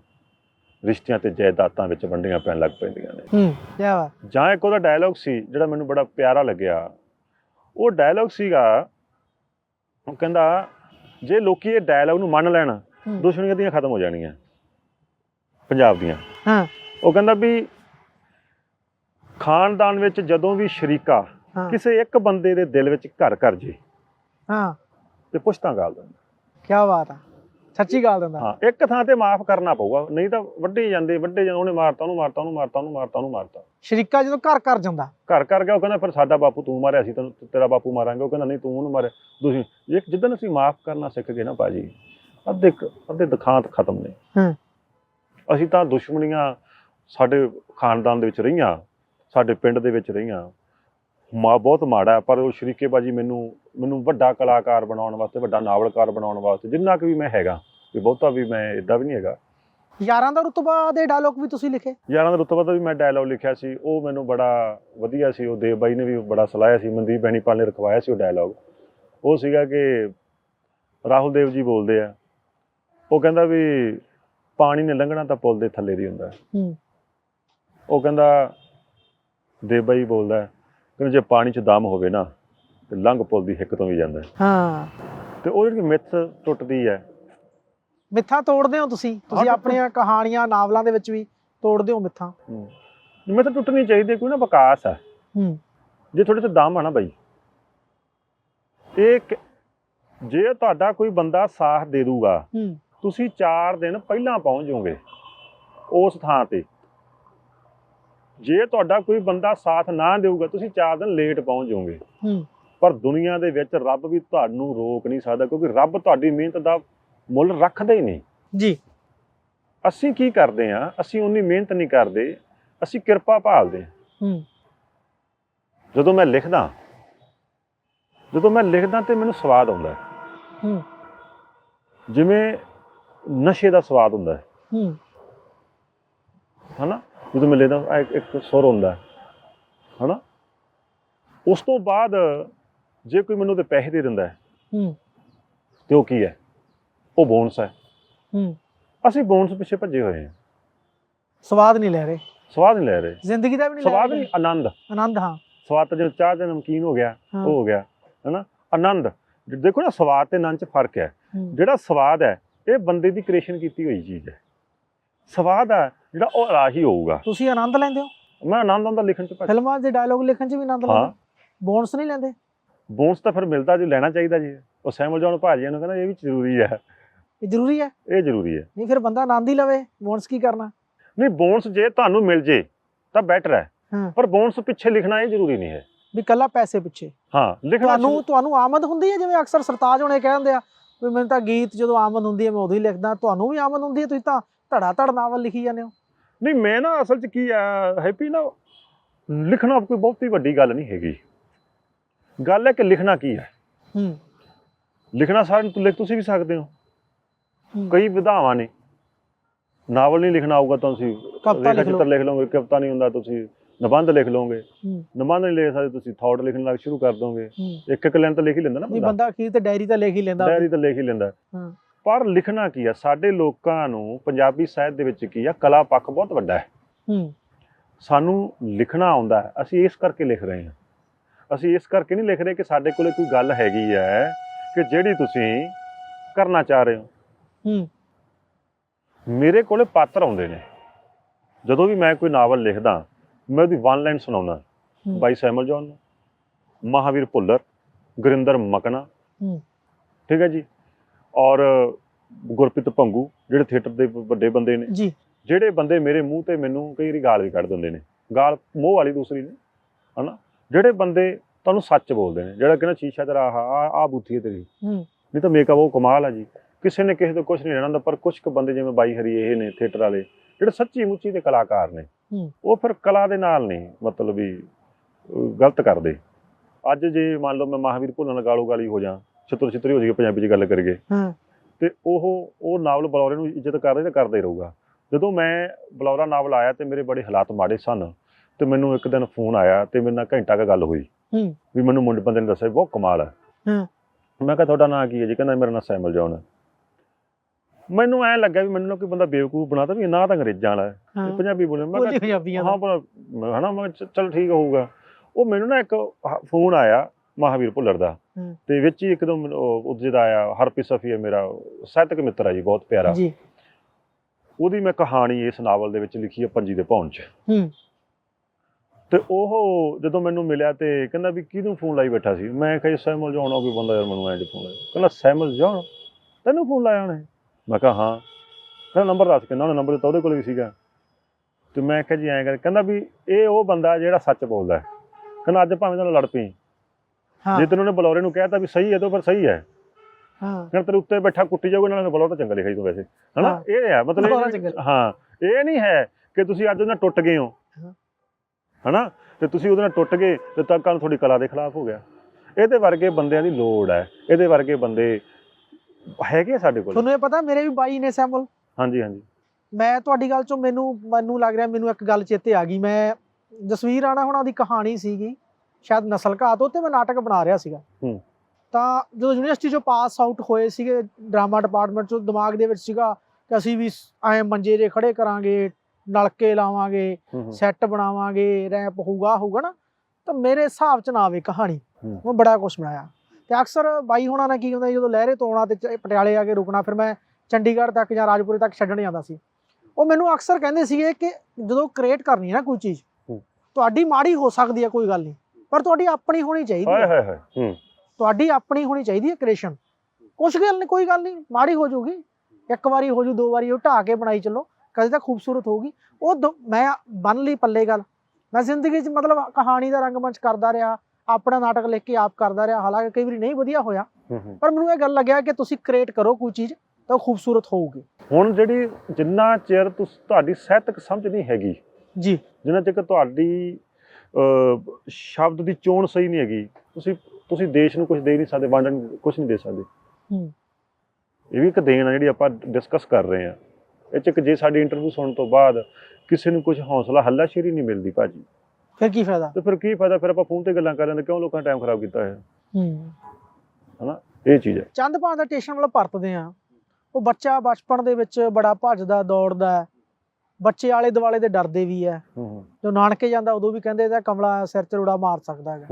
ਰਿਸ਼ਤਿਆਂ ਤੇ ਜਾਇਦਾਦਾਂ ਵਿੱਚ ਵੰਡੀਆਂ ਪੈਣ ਲੱਗ ਪੈਂਦੀਆਂ ਨੇ। ਹੂੰ ਕੀ ਬਾਤ। ਜਾਂ ਇੱਕ ਉਹਦਾ ਡਾਇਲੌਗ ਸੀ ਜਿਹੜਾ ਮੈਨੂੰ ਬੜਾ ਪਿਆਰਾ ਲੱਗਿਆ। ਉਹ ਡਾਇਲੌਗ ਸੀਗਾ ਉਹ ਕਹਿੰਦਾ ਜੇ ਲੋਕੀ ਇਹ ਡਾਇਲੌਗ ਨੂੰ ਮੰਨ ਲੈਣ। ਦੁਸ਼ਮਣੀਆਂ ਦੀਆਂ ਖਤਮ ਹੋ ਜਾਣੀਆਂ ਪੰਜਾਬ ਦੀਆਂ। ਹਾਂ। ਉਹ ਕਹਿੰਦਾ ਵੀ ਖਾਨਦਾਨ ਵਿੱਚ ਜਦੋਂ ਵੀ ਸ਼ਰੀਕਾ ਕਿਸੇ ਇੱਕ ਬੰਦੇ ਦੇ ਦਿਲ ਵਿੱਚ ਘਰ ਕਰ ਜੇ ਹਾਂ। ਤੇ ਪੁਸ਼ਤਾਂ ਗਾਲ। ਦਿੰਦਾ ਕੀ ਬਾਤ ਆ। ਸੱਚੀ ਗੱਲ ਦਿੰਦਾ। ਹਾਂ ਇੱਕ ਥਾਂ ਤੇ ਮਾਫ ਕਰਨਾ ਪਊਗਾ ਨਹੀਂ ਤਾਂ ਵੱਡੇ ਜਾਂਦੇ ਵੱਡੇ ਜਾਂਦੇ ਉਹਨੇ ਮਾਰਤਾ ਉਹਨੂੰ ਮਾਰਤਾ ਉਹਨੂੰ ਮਾਰਤਾ ਉਹਨੂੰ ਮਾਰਤਾ ਉਹਨੂੰ ਮਾਰਤਾ। ਸ਼ਰੀਕਾ ਜਦੋਂ ਘਰ ਘਰ ਜਾਂਦਾ। ਘਰ ਕਰ ਗਿਆ ਉਹ ਕਹਿੰਦਾ ਫਿਰ ਸਾਡਾ ਬਾਪੂ ਤੂੰ ਮਾਰਿਆ ਸੀ ਤੈਨੂੰ ਤੇਰਾ ਬਾਪੂ ਮਾਰਾਂਗੇ। ਉਹ ਕਹਿੰਦਾ ਨਹੀਂ ਤੂੰ ਉਹਨੂੰ ਮਾਰਿਆ। ਤੁਸੀਂ ਜੇ ਜਿੱਦਣ ਅਸੀਂ ਮਾਫ ਕਰਨਾ ਸਿੱਖ ਗਏ ਨਾ ਬਾਜੀ ਅੱਧੇ ਅੱਧੇ ਦੁਖਾਂਤ ਖਤਮ ਨੇ। ਹੂੰ। ਅਸੀਂ ਤਾਂ ਦੁਸ਼ਮਣੀਆਂ ਸਾਡੇ ਖਾਨਦਾਨ ਦੇ ਵਿੱਚ ਰਹੀਆਂ ਸਾਡੇ ਪਿੰਡ ਦੇ ਵਿੱਚ ਰਹੀਆਂ। ਮਾ ਬਹੁਤ ਮਾੜਾ ਪਰ ਉਹ ਸ਼ਰੀਕੇਬਾਜੀ ਮੈਨੂੰ ਮੈਨੂੰ ਵੱਡਾ ਕਲਾਕਾਰ ਬਣਾਉਣ ਵਾਸਤੇ ਵੱਡਾ ਨਾਵਲਕਾਰ ਬਣਾਉਣ ਵਾਸਤੇ ਜਿੰਨਾ ਕੁ ਵੀ ਮੈਂ ਹੈਗਾ ਵੀ ਬਹੁਤਾ ਵੀ ਮੈਂ ਇਦਾਂ ਵੀ ਨਹੀਂ ਹੈਗਾ। ਯਾਰਾਂ ਦਾ ਰੁਤਬਾ ਦੇ ਡਾਇਲੌਗ ਵੀ ਤੁਸੀਂ ਲਿਖੇ? ਯਾਰਾਂ ਦਾ ਰੁਤਬਾ ਦਾ ਵੀ ਮੈਂ ਡਾਇਲੌਗ ਲਿਖਿਆ ਸੀ ਉਹ ਮੈਨੂੰ ਬੜਾ ਵਧੀਆ ਸੀ ਉਹ ਦੇਵ ਬਾਈ ਨੇ ਵੀ ਬੜਾ ਸਲਾਹਿਆ ਸੀ ਮਨਦੀਪ ਬੈਣੀਪਾਲ ਨੇ ਰਖਵਾਇਆ ਸੀ ਉਹ ਡਾਇਲੌਗ ਉਹ ਸੀਗਾ ਕਿ ਰਾਹੁਲ ਦੇਵ ਜੀ ਬੋਲਦੇ ਆ ਉਹ ਕਹਿੰਦਾ ਵੀ ਪਾਣੀ ਨੇ ਲੰਘਣਾ ਤਾਂ ਪੁਲ ਦੇ ਥੱਲੇ ਦੀ ਹੁੰਦਾ। ਹੂੰ। ਉਹ ਕਹਿੰਦਾ ਦੇਵ ਬਾਈ ਬੋਲਦਾ ਕਿ ਜੇ ਪਾਣੀ 'ਚ ਦਮ ਹੋਵੇ ਨਾ ਤੇ ਲੰਘ ਪੁਲ ਦੀ ਹਿੱਕ ਤੋਂ ਵੀ ਜਾਂਦਾ ਹਾਂ। ਤੇ ਉਹ ਜਿਹੜੀ ਮਿੱਥ ਟੁੱਟਦੀ ਹੈ। ਮਿੱਥਾਂ ਤੋੜਦੇ ਹੋ ਤੁਸੀਂ? ਤੁਸੀਂ ਹਾਂ, ਆਪਣੀਆਂ ਕਹਾਣੀਆਂ ਨਾਵਲਾਂ ਦੇ ਵਿੱਚ ਵੀ ਤੋੜਦੇ ਹੋ ਮਿੱਥਾਂ? ਮਿੱਥ ਟੁੱਟਣੀ ਚਾਹੀਦੀ ਹੈ, ਕੋਈ ਨਾ ਵਿਕਾਸ ਹੈ। ਹੂੰ। ਜੇ ਤੁਹਾਡੇ ਤੇ ਦਮ ਆ ਨਾ ਬਾਈ ਇਹ ਕਿ- ਜੇ ਤੁਹਾਡਾ ਕੋਈ ਬੰਦਾ ਸਾਥ ਦੇ ਦੂਗਾ ਹੂੰ। ਤੁਸੀਂ 4 ਦਿਨ ਪਹਿਲਾਂ ਪਹੁੰਚ ਜਾਓਗੇ ਉਸ ਥਾਂ ਤੇ। ਜੇ ਤੁਹਾਡਾ ਕੋਈ ਬੰਦਾ ਸਾਥ ਨਾ ਦੇਊਗਾ ਤੁਸੀਂ 4 ਦਿਨ ਲੇਟ ਪਹੁੰਚ ਜਾਓਗੇ। ਪਰ ਦੁਨੀਆ ਦੇ ਵਿੱਚ ਰੱਬ ਵੀ ਤੁਹਾਨੂੰ ਰੋਕ ਨਹੀਂ ਸਕਦਾ ਕਿਉਂਕਿ ਰੱਬ ਤੁਹਾਡੀ ਮਿਹਨਤ ਦਾ ਮੁੱਲ ਰੱਖਦਾ ਹੀ ਨਹੀਂ। ਜੀ। ਅਸੀਂ ਕੀ ਕਰਦੇ ਆ ਅਸੀਂ ਉਨੀ ਮਿਹਨਤ ਨਹੀਂ ਕਰਦੇ ਅਸੀਂ ਕਿਰਪਾ ਭਾਲਦੇ ਹਾਂ। ਜਦੋਂ ਮੈਂ ਲਿਖਦਾ ਜਦੋਂ ਮੈਂ ਲਿਖਦਾ ਤੇ ਮੈਨੂੰ ਸਵਾਦ ਆਉਂਦਾ ਹੈ। ਹੂੰ। ਜਿਵੇਂ ਨਸ਼ੇ ਦਾ ਸਵਾਦ ਹੁੰਦਾ ਹੈ। ਹੂੰ। ਹਨਾ? ਜਦੋਂ ਮੈਂ ਆਹ ਇੱਕ ਇੱਕ ਸੁਰ ਹੁੰਦਾ। ਹੈ ਹਨਾ? ਉਸ ਤੋਂ ਬਾਅਦ ਜੇ ਕੋਈ ਮੈਨੂੰ ਤੇ ਪੈਸੇ ਦੇ ਦਿੰਦਾ ਹੈ ਹੂੰ। ਤੇ ਉਹ ਕੀ ਹੈ? ਉਹ ਬੋਨਸ ਹੈ। ਹੂੰ। ਅਸੀਂ ਬੋਨਸ ਪਿੱਛੇ ਭੱਜੇ ਹੋਏ ਹਾਂ। ਸਵਾਦ ਨਹੀਂ ਲੈ ਰਹੇ। ਸਵਾਦ ਨਹੀਂ ਲੈ ਰਹੇ। ਜ਼ਿੰਦਗੀ ਦਾ ਵੀ ਨਹੀਂ ਸਵਾਦ ਨਹੀਂ ਆਨੰਦ। ਆਨੰਦ ਹਾਂ। ਸਵਾਦ ਤਾਂ ਜਿਵੇਂ ਚਾਹ ਤੇ ਨਮਕੀਨ ਹੋ ਗਿਆ। ਉਹ ਹੋ ਗਿਆ ਹਨਾ? ਆਨੰਦ। ਦੇਖੋ ਨਾ ਸਵਾਦ ਤੇ ਆਨੰਦ ਚ ਫ਼ਰਕ ਹੂੰ। ਜਿਹੜਾ ਸਵਾਦ ਹੈ ਇਹ ਬੰਦੇ ਦੀ ਕ੍ਰੀਏਸ਼ਨ ਕੀਤੀ ਹੋਈ ਚੀਜ਼ ਹੈ। ਸਵਾਦ ਹੈ ਜਿਹੜਾ ਉਹ ਰਾਹੀ ਹੋਊਗਾ। ਤੁਸੀਂ ਆਨੰਦ ਲੈਂਦੇ ਹੋ? ਮੈਂ ਆਨੰਦ ਆਉਂਦਾ ਲਿਖਣ ਚ ਭਾਜੀ। ਫਿਲਮਾਂ ਦੇ ਡਾਇਲੌਗ ਲਿਖਣ 'ਚ ਵੀ ਆਨੰਦ ਹਾਂ? ਲੈਂਦੇ ਬੋਨਸ ਨਹੀਂ ਲੈਂਦੇ? ਬੋਨਸ ਤਾਂ ਫਿਰ ਮਿਲਦਾ ਜੀ ਲੈਣਾ ਚਾਹੀਦਾ ਜੀ। ਉਹ ਸੈਮਲ ਜੌਨ ਭਾਜੀ ਨੂੰ ਕਹਿੰਦਾ ਇਹ ਵੀ ਜ਼ਰੂਰੀ ਹੈ। ਇਹ ਜ਼ਰੂਰੀ ਹੈ? ਇਹ ਜ਼ਰੂਰੀ ਹੈ। ਨਹੀਂ ਫਿਰ ਬੰਦਾ ਆਨੰਦ ਹੀ ਲਵੇ। ਬੋਨਸ ਕੀ ਕਰਨਾ? ਨਹੀਂ ਬੋਨਸ ਜੇ ਤੁਹਾਨੂੰ ਮਿਲ ਜੇ ਤਾਂ ਬੈਟਰ ਹੈ। ਹਾਂ। ਪਰ ਬੋਨਸ ਪਿੱਛੇ ਲਿਖਣਾ ਇਹ ਜ਼ਰੂਰੀ ਨਹੀਂ ਹੈ। ਵੀ ਕੱਲਾ ਪੈਸੇ ਪਿੱਛੇ। ਹਾਂ ਲਿਖਣਾ ਤੁਹਾਨੂੰ ਤੁਹਾਨੂੰ ਆਮਦ ਹੁੰਦੀ ਹੈ ਜਿਵੇਂ ਅਕਸਰ ਸਰਤਾਜ ਹੋਣੇ ਕਹਿੰਦੇ ਆ ਵੀ ਮੈਨੂੰ ਤਾਂ ਗੀਤ ਜਦੋਂ ਆਮਦ ਹੁੰਦੀ ਹੈ ਮੈਂ ਉਦੋਂ ਹੀ ਲਿਖਦਾ। ਤੁਹਾਨੂੰ ਵੀ ਆਮਦ ਹੁੰਦੀ ਹੈ ਤੁਸੀਂ ਤਾਂ ਧੜਾ ਧੜ ਨਾਵਲ ਲਿਖੀ ਜਾਂਦੇ ਹੋ? ਨਹੀਂ ਮੈਂ ਨਾ ਅਸਲ 'ਚ ਕੀ ਆ ਹੈਪੀ ਨਾ ਲਿਖਣਾ ਕੋਈ ਬਹੁਤੀ ਵੱਡੀ ਗੱਲ ਨਹੀਂ ਹੈਗੀ। ਗੱਲ ਹੈ ਕਿ ਲਿਖਣਾ ਕੀ ਹੈ? ਹੂੰ। ਲਿਖਣਾ ਸਾਰੇ ਨੂੰ ਲਿਖ ਤੁਸੀਂ ਵੀ ਸਕਦੇ ਹੋ। ਕਈ ਵਿਧਾਵਾਂ ਨੇ। ਨਾਵਲ ਨਹੀਂ ਲਿਖਣਾ ਆਊਗਾ ਤਾਂ ਤੁਸੀਂ ਕਵਿਤਾ ਲਿਖ ਲਓ। ਲਿਖ ਲਓਗੇ ਕਵਿਤਾ ਨਹੀਂ ਹੁੰਦਾ ਤੁਸੀਂ ਨਿਬੰਧ ਲਿਖ ਲਓਗੇ। ਨਿਬੰਧ ਨਹੀਂ ਲਿਖ ਸਕਦੇ ਤੁਸੀਂ ਥਾਟ ਲਿਖਣ ਲੱਗ ਸ਼ੁਰੂ ਕਰ ਦੋਗੇ। ਇੱਕ ਇੱਕ ਲਾਈਨ ਤਾਂ ਲਿਖ ਹੀ ਲੈਂਦਾ ਨਾ ਬੰਦਾ। ਬੰਦਾ ਅਖੀਰ ਤੇ ਡਾਇਰੀ ਤਾਂ ਲਿਖ ਹੀ ਲੈਂਦਾ। ਡਾਇਰੀ ਤਾਂ ਲਿਖ ਹੀ ਲੈਂਦਾ। ਹਾਂ। ਪਰ ਲਿਖਣਾ ਕੀ ਆ? ਸਾਡੇ ਲੋਕਾਂ ਨੂੰ ਪੰਜਾਬੀ ਸਾਹਿਤ ਦੇ ਵਿੱਚ ਕੀ ਆ? ਕਲਾ ਪੱਖ ਬਹੁਤ ਵੱਡਾ ਹੈ। ਹੂੰ। ਸਾਨੂੰ ਲਿਖਣਾ ਆਉਂਦਾ ਹੈ। ਅਸੀਂ ਇਸ ਕਰਕੇ ਲਿਖ ਰਹੇ ਹਾਂ। ਅਸੀਂ ਇਸ ਕਰਕੇ ਨਹੀਂ ਲਿਖ ਰਹੇ ਕਿ ਸਾਡੇ ਕੋਲੇ ਕੋਈ ਗੱਲ ਹੈਗੀ ਹੈ ਕਿ ਜਿਹੜੀ ਤੁਸੀਂ ਕਰਨਾ ਚਾਹ ਰਹੇ ਹੋ। ਹੂੰ। ਮੇਰੇ ਕੋਲੇ ਪਾਤਰ ਆਉਂਦੇ ਨੇ। ਜਦੋਂ ਵੀ ਮੈਂ ਕੋਈ ਨਾਵਲ ਲਿਖਦਾ ਮੈਂ ਉਹਦੀ ਵਨ ਲਾਈਨ ਸੁਣਾਉਣਾ ਹੂੰ। ਬਾਈ ਸੈਮਲ ਜੌਨ ਨੂੰ ਮਹਾਵੀਰ ਭੁੱਲਰ ਗੁਰਿੰਦਰ ਮਕਨਾ ਹੂੰ। ਠੀਕ ਹੈ ਜੀ? ਔਰ ਗੁਰਪ੍ਰੀਤ ਭੰਗੂ ਜਿਹੜੇ ਥੀਏਟਰ ਦੇ ਵੱਡੇ ਬੰਦੇ ਨੇ। ਜੀ। ਜਿਹੜੇ ਬੰਦੇ ਮੇਰੇ ਮੂੰਹ ਤੇ ਮੈਨੂੰ ਕਈ ਵਾਰੀ ਗਾਲ ਵੀ ਕੱਢ ਦਿੰਦੇ ਨੇ। ਗਾਲ ਮੋਹ ਵਾਲੀ ਦੂਸਰੀ ਨੇ ਹਨਾ? ਜਿਹੜੇ ਬੰਦੇ ਤੁਹਾਨੂੰ ਸੱਚ ਬੋਲਦੇ ਨੇ ਜਿਹੜਾ ਕਹਿੰਦਾ ਸ਼ੀਸ਼ਾ ਤੇਰਾ ਆਹ ਆ ਆ ਬੂਥੀ ਹੈ ਤੇਰੀ। ਨਹੀਂ ਤਾਂ ਮੇਕਅਪ ਉਹ ਕਮਾਲ ਆ ਜੀ। ਕਿਸੇ ਨੇ ਕਿਸੇ ਤੋਂ ਕੁਝ ਨਹੀਂ ਲੈਣਾ ਹੁੰਦਾ ਪਰ ਕੁਝ ਕੁ ਬੰਦੇ ਜਿਵੇਂ ਬਾਈ ਹਰੀ ਇਹ ਨੇ ਥੀਏਟਰ ਵਾਲੇ ਜਿਹੜੇ ਸੱਚੀ ਮੁੱਚੀ ਦੇ ਕਲਾਕਾਰ ਨੇ। ਉਹ ਫਿਰ ਕਲਾ ਦੇ ਨਾਲ ਨਹੀਂ ਮਤਲਬ ਵੀ ਗਲਤ ਕਰਦੇ। ਅੱਜ ਜੇ ਮੰਨ ਲਓ ਮੈਂ ਮਹਾਵੀਰ ਭੁੱਲਣ ਗਾਲੋ ਗਾਲੀ ਹੋ ਜਾ ਛਿੱਤਰ ਛਿੱਤਰੀ ਹੋ ਜਾਈਏ ਪੰਜਾਬੀ 'ਚ ਗੱਲ ਕਰੀਏ। ਹਾਂ। ਤੇ ਉਹ ਉਹ ਨਾਵਲ ਬਲੌਰੇ ਨੂੰ ਇੱਜ਼ਤ ਕਰਦਾ ਤੇ ਕਰਦਾ ਹੀ ਰਹੂਗਾ। ਜਦੋਂ ਮੈਂ ਬਲੌਰਾ ਨਾਵਲ ਆਇਆ ਤੇ ਮੇਰੇ ਬੜੇ ਹਾਲਾਤ ਮਾੜੇ ਸਨ ਤੇ ਮੈਨੂੰ ਇੱਕ ਦਿਨ ਫੋਨ ਆਇਆ ਤੇ ਮੇਰੇ ਨਾਲ ਘੰਟਾ ਕੁ ਗੱਲ ਹੋਈ। ਹੂੰ। ਵੀ ਮੈਨੂੰ ਮੁੰਡੇ ਬੰਦੇ ਨੇ ਦੱਸਿਆ ਬਹੁਤ ਕਮਾਲ ਹੈ ਹਾਂ। ਮੈਂ ਕਿਹਾ ਤੁਹਾਡਾ ਨਾਂ ਕੀ ਹੈ ਜੀ? ਕਹਿੰਦਾ ਮੇਰਾ ਨਾਂ ਸੈਮਲ ਜੌਨ ਹੈ। ਮੈਨੂੰ ਐ ਲੱਗਾ ਵੀ ਮੈਨੂੰ ਕੋਈ ਬੰਦਾ ਬੇਵਕੂਫ ਬਣਾਤਾ ਵੀ ਨਾਂ ਤਾਂ ਅੰਗਰੇਜ਼ਾਂ ਵਾਲਾ ਹੈ। ਪੰਜਾਬੀ ਬੋਲੇ ਮੈਂ ਕਿਹਾ ਹਾਂ ਪਰ ਹਨਾ ਮੈਂ ਚੱਲ ਠੀਕ ਹੋਊਗਾ। ਉਹ ਮੈਨੂੰ ਨਾ ਇੱਕ ਫੋਨ ਆਇਆ ਮਹਾਵੀਰ ਭੁੱਲਰ ਦਾ। ਤੇ ਵਿੱਚ ਹੀ ਇੱਕਦਮ ਉਹਦੇ ਦਾ ਆਇਆ ਹਰਪ੍ਰੀਤ ਸਫੀ ਹੈ ਮੇਰਾ ਸਾਹਿਤਕ ਮਿੱਤਰ ਹੈ ਜੀ ਬਹੁਤ ਪਿਆਰਾ। ਜੀ। ਉਹਦੀ ਮੈਂ ਕਹਾਣੀ ਇਸ ਨਾਵਲ ਦੇ ਵਿੱਚ ਲਿਖੀ ਹੈ ਪੰਜੀ ਦੇ ਭੌਣ ਚ ਹੂੰ। ਤੇ ਉਹ ਜਦੋਂ ਮੈਨੂੰ ਮਿਲਿਆ ਤੇ ਕਹਿੰਦਾ ਵੀ ਕਿਹਨੂੰ ਫੋਨ ਲਾਈ ਬੈਠਾ ਸੀ? ਮੈਂ ਕਿਹਾ ਜੀ ਸੈਮਲ ਜੌਨ ਕੋਈ ਬੰਦਾ ਯਾਰ ਮੈਨੂੰ ਐਂ ਫੋਨ ਲਾਇਆ। ਕਹਿੰਦਾ ਸੈਮਲ ਜੌਨ ਤੈਨੂੰ ਫੋਨ ਲਾਇਆ ਉਹਨੇ? ਮੈਂ ਕਿਹਾ ਹਾਂ। ਕਹਿੰਦਾ ਨੰਬਰ ਦੱਸ ਕਿੰਨਾ? ਉਹਨੇ ਨੰਬਰ ਦਿੱਤਾ ਉਹਦੇ ਕੋਲ ਵੀ ਸੀਗਾ। ਤੇ ਮੈਂ ਕਿਹਾ ਜੀ ਐਂ ਕਰ ਕਹਿੰਦਾ ਵੀ ਇਹ ਉਹ ਬੰਦਾ ਜਿਹੜਾ ਸੱਚ ਬੋਲਦਾ ਕਹਿੰਦਾ ਅੱਜ ਭਾਵੇਂ ਤੈਨੂੰ ਲੜ ਪਈ। ਜੇ ਤੈਨੂੰ ਉਹਨੇ ਬਲੌਰੇ ਨੂੰ ਕਹਿਤਾ ਵੀ ਸਹੀ ਹੈ ਤਾਂ ਫਿਰ ਸਹੀ ਹੈ। ਹਾਂ। ਕਹਿੰਦਾ ਤੇਰੇ ਉੱਤੇ ਬੈਠਾ ਕੁੱਟੀ ਜਾਊਗਾ ਨਾਲ ਬਲੌਰ ਤਾਂ ਚੰਗਾ ਲਿਖਾਈ ਤੂੰ ਵੈਸੇ। ਹਨਾ। ਇਹ ਹੈ ਮਤਲਬ ਹਾਂ ਇਹ ਨਹੀਂ ਹੈ ਕਿ ਤੁਸੀਂ ਅੱਜ ਉਹਦੇ ਨਾਲ ਟੁੱਟ ਗਏ ਹੋ। ਹਨਾ? ਤੇ ਤੁਸੀਂ ਉਹਦੇ ਨਾਲ ਟੁੱਟ ਗਏ ਤੇ ਤਾਂ ਕੱਲ ਤੁਹਾਡੀ ਕਲਾ ਦੇ ਖਿਲਾਫ ਹੋ ਗਿਆ। ਇਹਦੇ ਵਰਗੇ ਬੰਦਿਆਂ ਦੀ ਲੋੜ ਹੈ। ਇਹਦੇ ਵਰਗੇ ਬੰਦੇ ਹੈਗੇ ਆ ਸਾਡੇ ਕੋਲ। ਤੁਹਾਨੂੰ ਇਹ ਪਤਾ ਮੇਰੇ ਵੀ ਬਾਈ ਨੇ ਸੈਂਪਲ ਹਾਂਜੀ ਹਾਂਜੀ। ਮੈਂ ਤੁਹਾਡੀ ਗੱਲ ਚੋਂ ਮੈਨੂੰ ਮੈਨੂੰ ਲੱਗ ਰਿਹਾ ਮੈਨੂੰ ਇੱਕ ਗੱਲ ਚੇਤੇ ਆ ਗਈ। ਮੈਂ ਜਸਵੀਰ ਰਾਣਾ ਹੁਣਾਂ ਦੀ ਕਹਾਣੀ ਸੀਗੀ। ਸ਼ਾਇਦ ਨਸਲ ਘਾਤ ਉੱਤੇ ਮੈਂ ਨਾਟਕ ਬਣਾ ਰਿਹਾ ਸੀਗਾ। ਹੂੰ। ਤਾਂ ਜਦੋਂ ਯੂਨੀਵਰਸਿਟੀ ਚੋਂ ਪਾਸ ਆਊਟ ਹੋਏ ਸੀਗੇ ਡਰਾਮਾ ਡਿਪਾਰਟਮੈਂਟ ਚੋਂ ਦਿਮਾਗ ਦੇ ਵਿੱਚ ਸੀਗਾ ਕਿ ਅਸੀਂ ਵੀ ਐ ਮੰਜੇ ਦੇ ਖੜੇ ਕਰਾਂਗੇ ਨਲਕੇ ਲਾਵਾਂਗੇ ਸੈੱਟ ਬਣਾਵਾਂਗੇ ਰੈਪ ਹੋਊਗਾ ਹੋਊਗਾ ਨਾ। ਤਾਂ ਮੇਰੇ ਹਿਸਾਬ ਚ ਨਾ ਆਵੇ ਕਹਾਣੀ। ਮੈਂ ਬੜਾ ਕੁਝ ਬਣਾਇਆ ਤੇ ਅਕਸਰ ਬਾਈ ਹੋਣਾ ਨੇ ਕੀ ਹੁੰਦਾ ਜਦੋਂ ਲਹਿਰੇ ਤੋਂ ਆਉਣਾ ਤੇ ਪਟਿਆਲੇ ਆ ਕੇ ਰੁਕਣਾ ਫਿਰ ਮੈਂ ਚੰਡੀਗੜ੍ਹ ਤੱਕ ਜਾਂ ਰਾਜਪੁਰੇ ਤੱਕ ਛੱਡਣ ਜਾਂਦਾ ਸੀ। ਉਹ ਮੈਨੂੰ ਅਕਸਰ ਕਹਿੰਦੇ ਸੀਗੇ ਕਿ ਜਦੋਂ ਕ੍ਰੀਏਟ ਕਰਨੀ ਹੈ ਨਾ ਕੋਈ ਚੀਜ਼। ਤੁਹਾਡੀ ਮਾੜੀ ਹੋ ਸਕਦੀ ਹੈ ਕੋਈ ਗੱਲ ਨਹੀਂ। ਪਰ ਤੁਹਾਡੀ ਆਪਣੀ ਹੋਣੀ ਚਾਹੀਦੀ ਹਾਏ ਹੈ। ਹਾਏ ਹਾਏ। ਹੂੰ। ਤੁਹਾਡੀ ਆਪਣੀ ਹੋਣੀ ਚਾਹੀਦੀ ਹੈ ਕ੍ਰੀਏਸ਼ਨ ਕੁਛ ਗੱਲ ਨਹੀਂ ਕੋਈ ਗੱਲ ਨਹੀਂ ਮਾੜੀ ਹੋ ਜਾਊਗੀ। ਇੱਕ ਵਾਰੀ ਹੋ ਜੂ ਦੋ ਵਾਰੀ ਉਹ ਢਾ ਕੇ ਬਣਾਈ ਚੱਲੋ। ਕਦੇ ਤਾਂ ਖੂਬਸੂਰਤ ਹੋਊਗੀ। ਉਹ ਦੋ- ਮੈਂ ਬੰਨ ਲਈ ਪੱਲੇ ਗੱਲ। ਮੈਂ ਜ਼ਿੰਦਗੀ 'ਚ ਮਤਲਬ ਕਹਾਣੀ ਦਾ ਰੰਗਮੰਚ ਕਰਦਾ ਰਿਹਾ ਆਪਣਾ ਨਾਟਕ ਲਿਖ ਕੇ ਆਪ ਕਰਦਾ ਰਿਹਾ। ਹਾਲਾਂਕਿ ਕਈ ਵਾਰੀ ਨਹੀਂ ਵਧੀਆ ਹੋਇਆ। ਹੂੰ ਹੂੰ। ਪਰ ਮੈਨੂੰ ਇਹ ਗੱਲ ਲੱਗਿਆ ਕਿ ਤੁਸੀਂ ਕ੍ਰੀਏਟ ਕਰੋ ਕੋਈ ਚੀਜ਼ ਤਾਂ ਉਹ ਖੂਬਸੂਰਤ ਹੋਊਗੀ। ਹੁਣ ਜਿਹੜੀ ਜਿੰਨਾ ਚਿਰ ਤੁਸ ਤੁਹਾਡੀ ਸਾਹਿਤਕ ਸਮਝ ਨਹੀਂ ਹੈਗੀ ਜੀ। ਜਿੰਨਾ ਚਿਰ ਤੁਹਾਡੀ ਸ਼ਬਦ ਦੀ ਚੋਣ ਸਹੀ ਨਹੀਂ ਹੈਗੀ। ਤੁਸੀਂ ਤੁਸੀਂ ਦੇਸ਼ ਨੂੰ ਕੁਝ ਦੇ ਨਹੀਂ ਸਕਦੇ ਵੰਡਣ ਕੁਝ ਨਹੀਂ ਦੇ ਸਕਦੇ। ਹੂੰ। ਇਹ ਵੀ ਇੱਕ ਦੇਣ ਆ ਜਿਹੜੀ ਆਪਾਂ ਡਿਸਕਸ ਕਰ ਰਹੇ ਆ ਇਹ ਚ ਇੱਕ ਜੇ ਸਾਡੀ ਇੰਟਰਵਿਊ ਸੁਣਨ ਤੋਂ ਬਾਅਦ ਕਿਸੇ ਨੂੰ ਕੁਝ ਹੌਸਲਾ ਹੱਲਾਸ਼ੇਰੀ ਨਹੀਂ ਮਿਲਦੀ ਭਾਜੀ। ਫਿਰ ਕੀ ਫਾਇਦਾ? ਤੇ ਫਿਰ ਕੀ ਫਾਇਦਾ? ਫਿਰ ਆਪਾਂ ਫੋਨ ਤੇ ਗੱਲਾਂ ਕਰ ਲੈਂਦੇ ਕਿਉਂ ਲੋਕਾਂ ਦਾ ਟਾਈਮ ਖਰਾਬ ਕੀਤਾ ਹੈ ਹੂੰ। ਹਨਾ? ਇਹ ਚੀਜ਼ ਹੈ। ਚੰਦ ਭਾਂ ਦਾ ਸਟੇਸ਼ਨ ਵਾਲਾ ਪਰਤਦੇ ਆ ਉਹ ਬੱਚਾ ਬਚਪਨ ਦੇ ਵਿੱਚ ਬੜਾ ਭੱਜਦਾ ਦੌੜਦਾ ਹੈ। ਬੱਚੇ ਆਲੇ ਦੁਆਲੇ ਦੇ ਡਰਦੇ ਵੀ ਹੈ ਜੋ ਨਾਨਕੇ ਜਾਂਦਾ ਉਦੋਂ ਵੀ ਕਹਿੰਦੇ ਇਹਦਾ ਕਮਲਾ ਸਿਰ ਚ ਰੋੜਾ ਮਾਰ ਸਕਦਾ ਹੈਗਾ।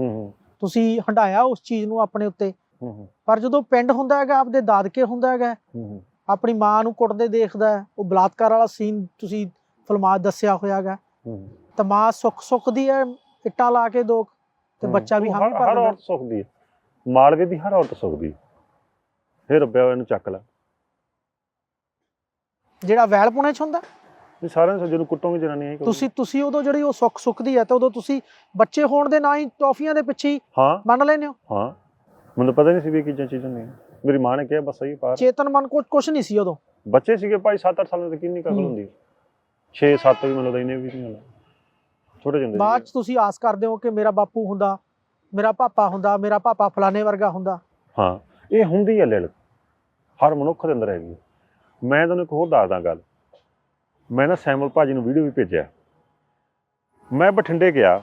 ਤੁਸੀਂ ਹੰਡਾਇਆ ਉਸ ਚੀਜ਼ ਨੂੰ ਆਪਣੇ ਉੱਤੇ? ਪਰ ਜਦੋਂ ਪਿੰਡ ਹੁੰਦਾ ਹੈਗਾ ਆਪਦੇ ਦਾਦਕੇ ਹੁੰਦਾ ਹੈਗਾ ਆਪਣੀ ਮਾਂ ਨੂੰ ਕੁੱਟਦੇ ਦੇਖਦਾ ਉਹ ਬਲਾਤਕਾਰ ਵਾਲਾ ਸੀਨ ਤੁਸੀਂ ਫਿਲਮਾਂ ਦੱਸਿਆ ਹੋਇਆ ਹੈਗਾ। ਤਾਂ ਮਾਂ ਸੁੱਖ ਸੁੱਖਦੀ ਹੈ ਇੱਟਾਂ ਲਾ ਕੇ ਦੋ ਤੇ। ਬੱਚਾ ਵੀ ਹਾਮੀ ਹਰ- ਭਰ ਹਰ ਔਰਤ ਸੁਖਦੀ ਹੈ। ਮਾਲਵੇ ਦੀ ਹਰ ਔਰਤ ਸੁਖਦੀ ਹੈ। ਫਿਰ ਰੱਬਿਆ ਇਹਨੂੰ ਚੱਕ ਲੈ। ਜਿਹੜਾ ਵੈਲ ਪੁਣੇ 'ਚ ਹੁੰਦਾ? ਇਹ ਸਾਰਿਆਂ ਨੂੰ ਜਿਹਨੂੰ ਕੁੱਟੋਗੇ ਜਨਾਨੀ ਹੀ ਤੁਸੀਂ ਤੁਸੀਂ ਉਦੋਂ ਜਿਹੜੀ ਉਹ ਸੁੱਖ ਸੁੱਖਦੀ ਹੈ ਤੇ ਉਦੋਂ ਤੁਸੀਂ ਬੱਚੇ ਹੋਣ ਦੇ ਨਾਂ ਹੀ ਟੌਫੀਆਂ ਦੇ ਪਿੱਛੇ ਹੀ ਹਾਂ। ਮੰਨ ਲੈਂਦੇ ਹੋ? ਹਾਂ। ਮੈਨੂੰ ਪਤਾ ਨਹੀਂ ਸੀ ਵੀ ਇਹ ਚੀਜ਼ਾਂ ਚੀਜ਼ਾਂ ਨੇ ਮੇਰੀ ਮਾਂ ਨੇ ਕਿਹਾ ਬਸ ਸਹੀ ਪਾਰ ਚੇਤਨ ਮਨ ਕੁਝ ਕੁਝ ਨਹੀਂ ਸੀ ਉਦੋਂ। ਬੱਚੇ ਸੀਗੇ ਭਾਈ 7-8 ਸਾਲਾਂ ਦੇ ਕਿੰਨੀ ਕਗਲ। ਹੁੰਦੀ। 6-7 ਵੀ ਮੈਨੂੰ ਲੱਗਦਾ ਇਹਨੇ ਵੀ ਨਹੀਂ ਹੋਣਾ। ਛੋਟੇ ਜਿਹੇ ਹੁੰਦੇ ਬਾਅਦ 'ਚ। ਤੁਸੀਂ ਆਸ ਕਰਦੇ ਹੋ ਕਿ ਮੇਰਾ ਬਾਪੂ ਹੁੰਦਾ ਮੇਰਾ ਪਾਪਾ ਹੁੰਦਾ ਮੇਰਾ ਪਾਪਾ ਫਲਾਣੇ ਵਰਗਾ ਹੁੰਦਾ। ਹਾਂ। ਇਹ ਹੁੰਦੀ ਹੈ ਲਿਲ। ਹਰ ਮਨੁੱਖ ਦੇ ਅੰਦਰ ਹੈਗੀ। ਮੈਂ ਤੁਹਾਨੂੰ ਇੱਕ ਹੋਰ ਦੱਸਦਾ ਗੱਲ। ਮੈਂ ਨਾ ਸੈਮਲ ਭਾਜੀ ਨੂੰ ਵੀਡੀਓ ਵੀ ਭੇਜਿਆ। ਮੈਂ ਬਠਿੰਡੇ ਗਿਆ।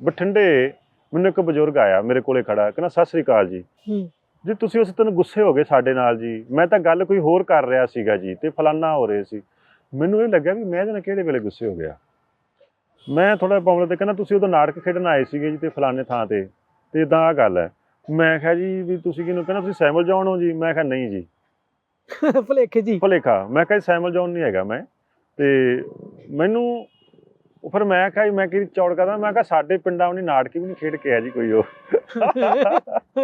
ਬਠਿੰਡੇ ਮੈਨੂੰ ਇੱਕ ਬਜ਼ੁਰਗ ਆਇਆ ਮੇਰੇ ਕੋਲੇ ਖੜਾ ਕਹਿੰਦਾ ਸਤਿ ਸ੍ਰੀ ਅਕਾਲ ਜੀ। ਜੀ ਤੁਸੀਂ ਉਸ ਦਿਨ ਗੁੱਸੇ ਹੋ ਗਏ ਸਾਡੇ ਨਾਲ ਜੀ। ਮੈਂ ਤਾਂ ਗੱਲ ਕੋਈ ਹੋਰ ਕਰ ਰਿਹਾ ਸੀਗਾ ਜੀ ਤੇ ਫਲਾਨਾ ਹੋ ਰਹੇ ਸੀ। ਮੈਨੂੰ ਇਹ ਲੱਗਿਆ ਵੀ ਮੈਂ ਨਾਲ ਕਿਹੜੇ ਵੇਲੇ ਗੁੱਸੇ ਹੋ ਗਿਆ। ਮੈਂ ਥੋੜਾ ਪੌਂਗਲੇ ਤੇ ਕਹਿੰਦਾ ਤੁਸੀਂ ਉਦੋਂ ਨਾਟਕ ਖੇਡਣ ਆਏ ਸੀਗੇ ਜੀ ਤੇ ਫਲਾਣੇ ਥਾਂ ਤੇ ਤੇ ਇਦਾਂ ਆ ਗੱਲ ਹੈ। ਮੈਂ ਕਿਹਾ ਜੀ ਵੀ ਤੁਸੀਂ ਕਿਹਨੂੰ ਕਹਿੰਦਾ ਤੁਸੀਂ ਸੈਮਲ ਜੌਨ ਹੋ ਜੀ? ਮੈਂ ਕਿਹਾ ਨਹੀਂ ਜੀ। ਭਲੇਖੇ ਜੀ। ਭੁਲੇਖਾ। ਮੈਂ ਕਿਹਾ ਸੈਮਲ ਜੌਨ ਨਹੀਂ ਹੈਗਾ ਮੈਂ। ਤੇ ਮੈਨੂੰ ਉਹ ਫਿਰ ਮੈਂ ਕਿਹਾ ਮੈਂ ਕੀ ਚੌੜ ਕਰਦਾ ਮੈਂ ਕਿਹਾ ਸਾਡੇ ਪਿੰਡਾਂ ਉਹਨੇ ਨਾਟਕ ਵੀ ਨਹੀਂ ਖੇਡ ਕੇ ਆ ਜੀ ਕੋਈ ਉਹ।